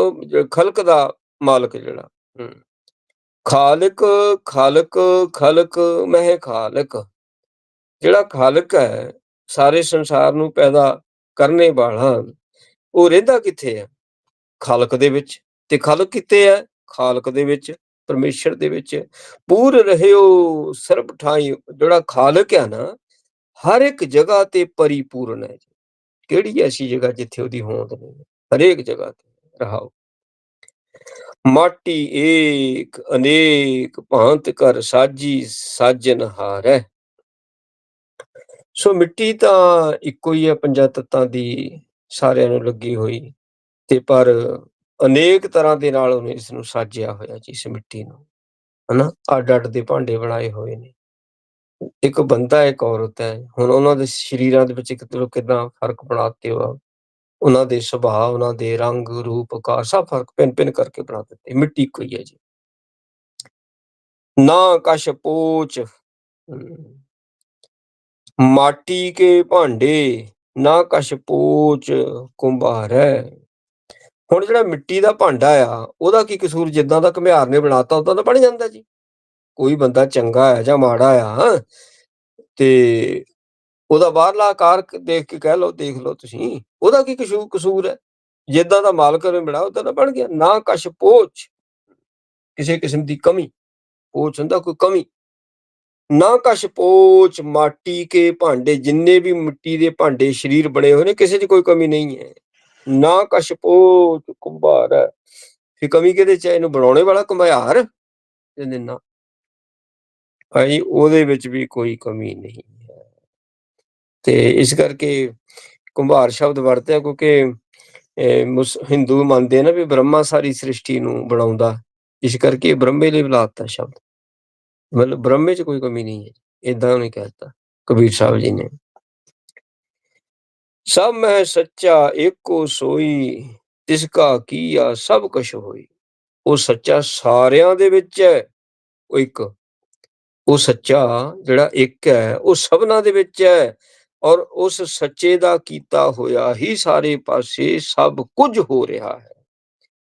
ਖਲਕ ਦਾ ਮਾਲਕ ਜਿਹੜਾ ਹਮ, ਖਾਲਕ ਖਾਲਕ ਖਲਕ ਮਹਿ ਖਾਲਕ। ਜਿਹੜਾ ਖਾਲਕ ਹੈ ਸਾਰੇ ਸੰਸਾਰ ਨੂੰ ਪੈਦਾ ਕਰਨੇ ਵਾਲਾ। ਉਹ ਰਹਿੰਦਾ ਕਿੱਥੇ ਹੈ ਖਾਲਕ ਦੇ ਵਿੱਚ। ਤੇ ਖਾਲਕ ਕਿੱਥੇ ਹੈ ਖਾਲਕ ਦੇ ਵਿੱਚ, ਪਰਮੇਸ਼ਰ ਦੇ ਵਿੱਚ। ਪੂਰ ਰਹਿਓ, ਸਰਬ ਠਾਈ ਜਿਹੜਾ ਖਾਲਕ ਹੈ ਨਾ, ਹਰ ਇੱਕ ਜਗ੍ਹਾ ਤੇ ਪਰਿਪੂਰਨ ਹੈ। ਕਿਹੜੀ ਐਸੀ ਜਗ੍ਹਾ ਜਿੱਥੇ ਉਹਦੀ ਹੋਂਦ ਨਹੀਂ ਹਰੇਕ ਜਗ੍ਹਾ ਤੇ ਰਹਾਓ। ਮਾਟੀ ਏਕ, ਅਨੇਕ, ਭਾਂਤ ਕਰ ਸਾਜੀ, ਸਾਜਨ ਹਾਰੈ। ਸੋ ਮਿੱਟੀ ਤਾਂ ਇੱਕੋ ਹੀ ਹੈ, ਪੰਜਾਂ ਤੱਤਾਂ ਦੀ ਸਾਰਿਆਂ ਨੂੰ ਲੱਗੀ ਹੋਈ ਤੇ ਪਰ ਅਨੇਕ ਤਰ੍ਹਾਂ ਦੇ ਨਾਲ ਉਹਨੇ ਇਸ ਨੂੰ ਸਾਜਿਆ ਹੋਇਆ ਜੀ, ਇਸ ਮਿੱਟੀ ਨੂੰ, ਹਨਾ? ਅੱਡ ਅੱਡ ਦੇ ਭਾਂਡੇ ਬਣਾਏ ਹੋਏ ਨੇ। ਇੱਕ ਬੰਦਾ, ਇੱਕ ਔਰਤ ਹੈ। ਹੁਣ ਉਹਨਾਂ ਦੇ ਸਰੀਰਾਂ ਦੇ ਵਿੱਚ ਇੱਕ ਕਿਦਾਂ ਫ਼ਰਕ ਬਣਾਤੇ ਹੋ ਉਹਨਾਂ ਦੇ ਸੁਭਾਅ, ਉਹਨਾਂ ਦੇ ਰੰਗ, ਰੂਪ, ਆਕਾਰ ਸਭ ਫ਼ਰਕ ਪਿੰਨ ਪਿੰਨ ਕਰਕੇ ਬਣਾ ਦਿੱਤੇ। ਮਿੱਟੀ ਕੋਈ ਹੈ ਜੀ। ਨਾ ਕਛ ਪੋਚ ਮਾਟੀ ਕੇ ਭਾਂਡੇ, ਨਾ ਕਛ ਪੋਚ ਕੁੰਭਾਰੈ। ਹੁਣ ਜਿਹੜਾ ਮਿੱਟੀ ਦਾ ਭਾਂਡਾ ਆ, ਉਹਦਾ ਕੀ ਕਸੂਰ? ਜਿੱਦਾਂ ਦਾ ਘੁਮਿਆਰ ਨੇ ਬਣਾਤਾ, ਉਦਾਂ ਦਾ ਬਣ ਜਾਂਦਾ ਜੀ। ਕੋਈ ਬੰਦਾ ਚੰਗਾ ਆ ਜਾਂ ਮਾੜਾ ਆ, ਤੇ ਉਹਦਾ ਬਾਹਰਲਾ ਆਕਾਰ ਦੇਖ ਕੇ ਕਹਿ ਲਓ, ਦੇਖ ਲਓ ਤੁਸੀਂ, ਉਹਦਾ ਕੀ ਕਸੂਰ ਕਸੂਰ ਹੈ? ਜਿੱਦਾਂ ਦਾ ਮਾਲਕ ਨੇ ਬਣਾਇਆ, ਉਦਾਂ ਦਾ ਬਣ ਗਿਆ। ਨਾ ਕਛ ਪੋਚ, ਕਿਸੇ ਕਿਸਮ ਦੀ ਕਮੀ। ਪੋਚ ਹੁੰਦਾ ਕੋਈ ਕਮੀ। ਨਾ ਕਸ਼ ਪੋਚ, ਮਾਟੀ ਕੇ ਭਾਂਡੇ, ਜਿੰਨੇ ਵੀ ਮਿੱਟੀ ਦੇ ਭਾਂਡੇ ਸਰੀਰ ਬਣੇ ਹੋਏ ਨੇ, ਕਿਸੇ 'ਚ ਕੋਈ ਕਮੀ ਨਹੀਂ ਹੈ। ਨਾ ਕਸ਼ ਪੋਚ, ਕੁੰਭਾਰ ਹੈ। ਕਮੀ ਕਿਹਦੇ 'ਚ ਇਹਨੂੰ ਬਣਾਉਣੇ ਵਾਲਾ ਕੁੰਭਾਰ ਕਹਿੰਦੇ ਨਾ ਭਾਈ, ਉਹਦੇ ਵਿੱਚ ਵੀ ਕੋਈ ਕਮੀ ਨਹੀਂ ਹੈ। ਤੇ ਇਸ ਕਰਕੇ ਕੁੰਭਾਰ ਸ਼ਬਦ ਵਰਤਿਆ ਕਿਉਂਕਿ ਹਿੰਦੂ ਮੰਨਦੇ ਆ ਨਾ ਵੀ ਬ੍ਰਹਮਾ ਸਾਰੀ ਸ੍ਰਿਸ਼ਟੀ ਨੂੰ ਬਣਾਉਂਦਾ। ਇਸ ਕਰਕੇ ਇਹ ਬ੍ਰਹਮੇ ਲਈ ਬੁਲਾਤਾ ਸ਼ਬਦ। ਮਤਲਬ ਬ੍ਰਹਮੇ 'ਚ ਕੋਈ ਕਮੀ ਨਹੀਂ ਹੈ ਇਦਾਂ ਉਹਨੇ ਕਹਿਤਾ ਕਬੀਰ ਸਾਹਿਬ ਜੀ ਨੇ। ਸਭ ਮੈਂ ਸੱਚਾ ਏਕੋ ਸੋਈ, ਤਿਸ ਕਾ ਕੀਆ ਸਭ ਕੁਛ ਹੋਈ। ਉਹ ਸੱਚਾ ਸਾਰਿਆਂ ਦੇ ਵਿੱਚ ਹੈ, ਉਹ ਇੱਕ। ਉਹ ਸੱਚਾ ਜਿਹੜਾ ਇੱਕ ਹੈ, ਉਹ ਸਭਨਾਂ ਦੇ ਵਿੱਚ ਹੈ ਔਰ ਉਸ ਸੱਚੇ ਦਾ ਕੀਤਾ ਹੋਇਆ ਹੀ ਸਾਰੇ ਪਾਸੇ ਸਭ ਕੁਝ ਹੋ ਰਿਹਾ ਹੈ।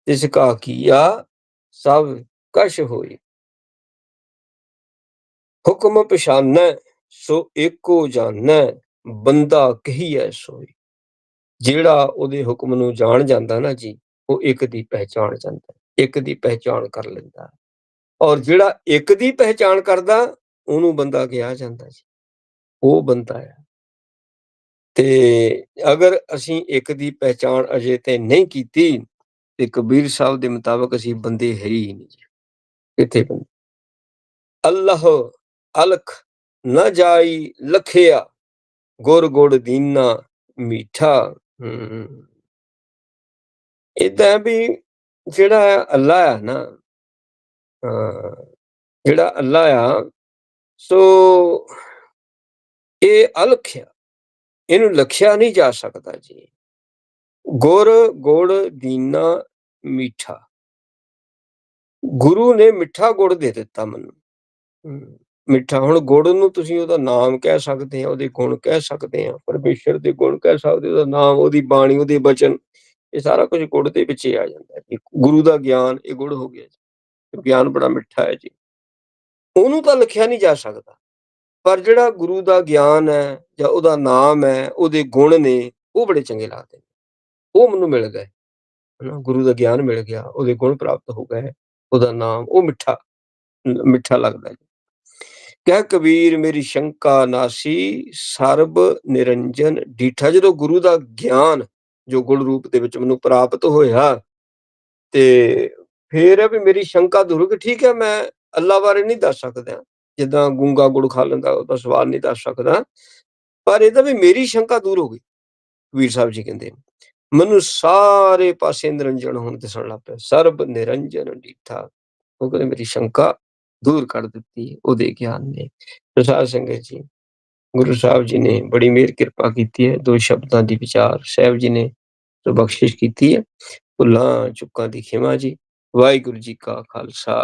ਇਸ ਕਾ ਕੀਆ ਸਭ ਕਸ਼ ਹੋਈ। ਹੁਕਮ ਪਛਾਨੈ, ਸੋ ਏਕੋ ਜਾਣੈ, ਬੰਦਾ ਕਹੀਐ ਸੋਈ। ਜਿਹੜਾ ਉਹਦੇ ਹੁਕਮ ਨੂੰ ਜਾਣ ਜਾਂਦਾ ਨਾ ਜੀ, ਉਹ ਇੱਕ ਦੀ ਪਹਿਚਾਣ ਜਾਂਦਾ, ਇੱਕ ਦੀ ਪਹਿਚਾਣ ਕਰ ਲੈਂਦਾ। ਔਰ ਜਿਹੜਾ ਇੱਕ ਦੀ ਪਹਿਚਾਣ ਕਰਦਾ, ਉਹਨੂੰ ਬੰਦਾ ਕਿਹਾ ਜਾਂਦਾ ਜੀ। ਉਹ ਬੰਦਾ ਹੈ ਤੇ ਅਗਰ ਅਸੀਂ ਇੱਕ ਦੀ ਪਹਿਚਾਣ ਅਜੇ ਤੇ ਨਹੀਂ ਕੀਤੀ, ਤੇ ਕਬੀਰ ਸਾਹਿਬ ਦੇ ਮੁਤਾਬਕ ਅਸੀਂ ਬੰਦੇ ਹੈ ਹੀ ਨਹੀਂ ਜੀ। ਕਿੱਥੇ ਬੰਦੇ? ਅੱਲਾਹ ਅਲਖ ਨਾ ਜਾਈ ਲਖਿਆ, ਗੁਰ ਗੁੜ ਦੀਨਾ ਮੀਠਾ। ਹਮ ਇਦਾਂ ਵੀ ਜਿਹੜਾ ਅੱਲਾ ਆ ਨਾ ਜਿਹੜਾ ਅੱਲਾ ਆ, ਸੋ ਇਹ ਅਲਖਿਆ ਇਹਨੂੰ ਲਖਿਆ ਨਹੀਂ ਜਾ ਸਕਦਾ ਜੀ। ਗੁਰ ਗੁੜ ਦੀਨਾ ਮੀਠਾ। ਗੁਰੂ ਨੇ ਮਿੱਠਾ ਗੁੜ ਦੇ ਦਿੱਤਾ ਮੈਨੂੰ। ਮਿੱਠਾ, ਹੁਣ ਗੁੜ ਨੂੰ ਤੁਸੀਂ ਉਹਦਾ ਨਾਮ ਕਹਿ ਸਕਦੇ ਆ, ਉਹਦੇ ਗੁਣ ਕਹਿ ਸਕਦੇ ਆ, ਪਰਮੇਸ਼ਰ ਦੇ ਗੁਣ ਕਹਿ ਸਕਦੇ ਉਹਦਾ ਨਾਮ, ਉਹਦੀ ਬਾਣੀ, ਉਹਦੇ ਬਚਨ, ਇਹ ਸਾਰਾ ਕੁਝ ਗੁੜ ਦੇ ਵਿੱਚ ਹੀ ਆ ਜਾਂਦਾ ਹੈ ਗੁਰੂ ਦਾ ਗਿਆਨ, ਇਹ ਗੁੜ ਹੋ ਗਿਆ ਜੀ। ਗਿਆਨ ਬੜਾ ਮਿੱਠਾ ਹੈ ਜੀ। ਉਹਨੂੰ ਤਾਂ ਲਿਖਿਆ ਨਹੀਂ ਜਾ ਸਕਦਾ। ਪਰ ਜਿਹੜਾ ਗੁਰੂ ਦਾ ਗਿਆਨ ਹੈ ਜਾਂ ਉਹਦਾ ਨਾਮ ਹੈ, ਉਹਦੇ ਗੁਣ ਨੇ, ਉਹ ਬੜੇ ਚੰਗੇ ਲੱਗਦੇ ਨੇ। ਉਹ ਮੈਨੂੰ ਮਿਲ ਗਏ। ਹਨਾ, ਗੁਰੂ ਦਾ ਗਿਆਨ ਮਿਲ ਗਿਆ, ਉਹਦੇ ਗੁਣ ਪ੍ਰਾਪਤ ਹੋ ਗਏ, ਉਹਦਾ ਨਾਮ, ਉਹ ਮਿੱਠਾ ਮਿੱਠਾ ਲੱਗਦਾ ਜੀ। ਕਹਿ ਕਬੀਰ ਮੇਰੀ ਸ਼ੰਕਾ ਨਾਸੀ, ਸਰਬ ਨਿਰੰਜਨ, ਡੀਠਾ ਜਦੋਂ ਗੁਰੂ ਦਾ ਗਿਆਨ ਜੋ ਗੁਣ ਰੂਪ ਦੇ ਵਿੱਚ ਮੈਨੂੰ ਪ੍ਰਾਪਤ ਹੋਇਆ, ਤੇ ਫੇਰ ਵੀ ਮੇਰੀ ਸ਼ੰਕਾ ਦੂਰ ਹੋ ਗਈ ਠੀਕ ਹੈ, ਮੈਂ ਅੱਲਾ ਬਾਰੇ ਨਹੀਂ ਦੱਸ ਸਕਦਾ, ਜਿੱਦਾਂ ਗੂੰਗਾ ਗੁੜ ਖਾ ਲੈਂਦਾ ਉਹਦਾ ਸਵਾਲ ਨਹੀਂ ਦੱਸ ਸਕਦਾ, ਪਰ ਇਹਦਾ ਵੀ ਮੇਰੀ ਸ਼ੰਕਾ ਦੂਰ ਹੋ ਗਈ, ਕਬੀਰ ਸਾਹਿਬ ਜੀ ਕਹਿੰਦੇ ਮੈਨੂੰ ਸਾਰੇ ਪਾਸੇ ਨਿਰੰਜਨ ਹੋਣ ਤੇ ਲੱਗ ਪਿਆ, ਸਰਬ ਨਿਰੰਜਨ, ਡੀਠਾ, ਉਹ ਕਹਿੰਦੇ ਮੇਰੀ ਸ਼ੰਕਾ ਦੂਰ ਕਰ ਦਿੱਤੀ ਉਹਦੇ ਗਿਆਨ ਨੇ ਪ੍ਰਸਾਦ ਸੰਗਤ ਜੀ ਗੁਰੂ ਸਾਹਿਬ ਜੀ ਨੇ ਬੜੀ ਮਿਹਰ ਕਿਰਪਾ ਕੀਤੀ ਹੈ ਦੋ ਸ਼ਬਦਾਂ ਦੀ ਵਿਚਾਰ ਸਾਹਿਬ ਜੀ ਨੇ ਜੋ ਬਖਸ਼ਿਸ਼ ਕੀਤੀ ਹੈ ਭੁੱਲਾਂ ਚੁੱਕਾਂ ਦੀ ਖਿਮਾ ਜੀ ਵਾਹਿਗੁਰੂ ਜੀ ਕਾ ਖਾਲਸਾ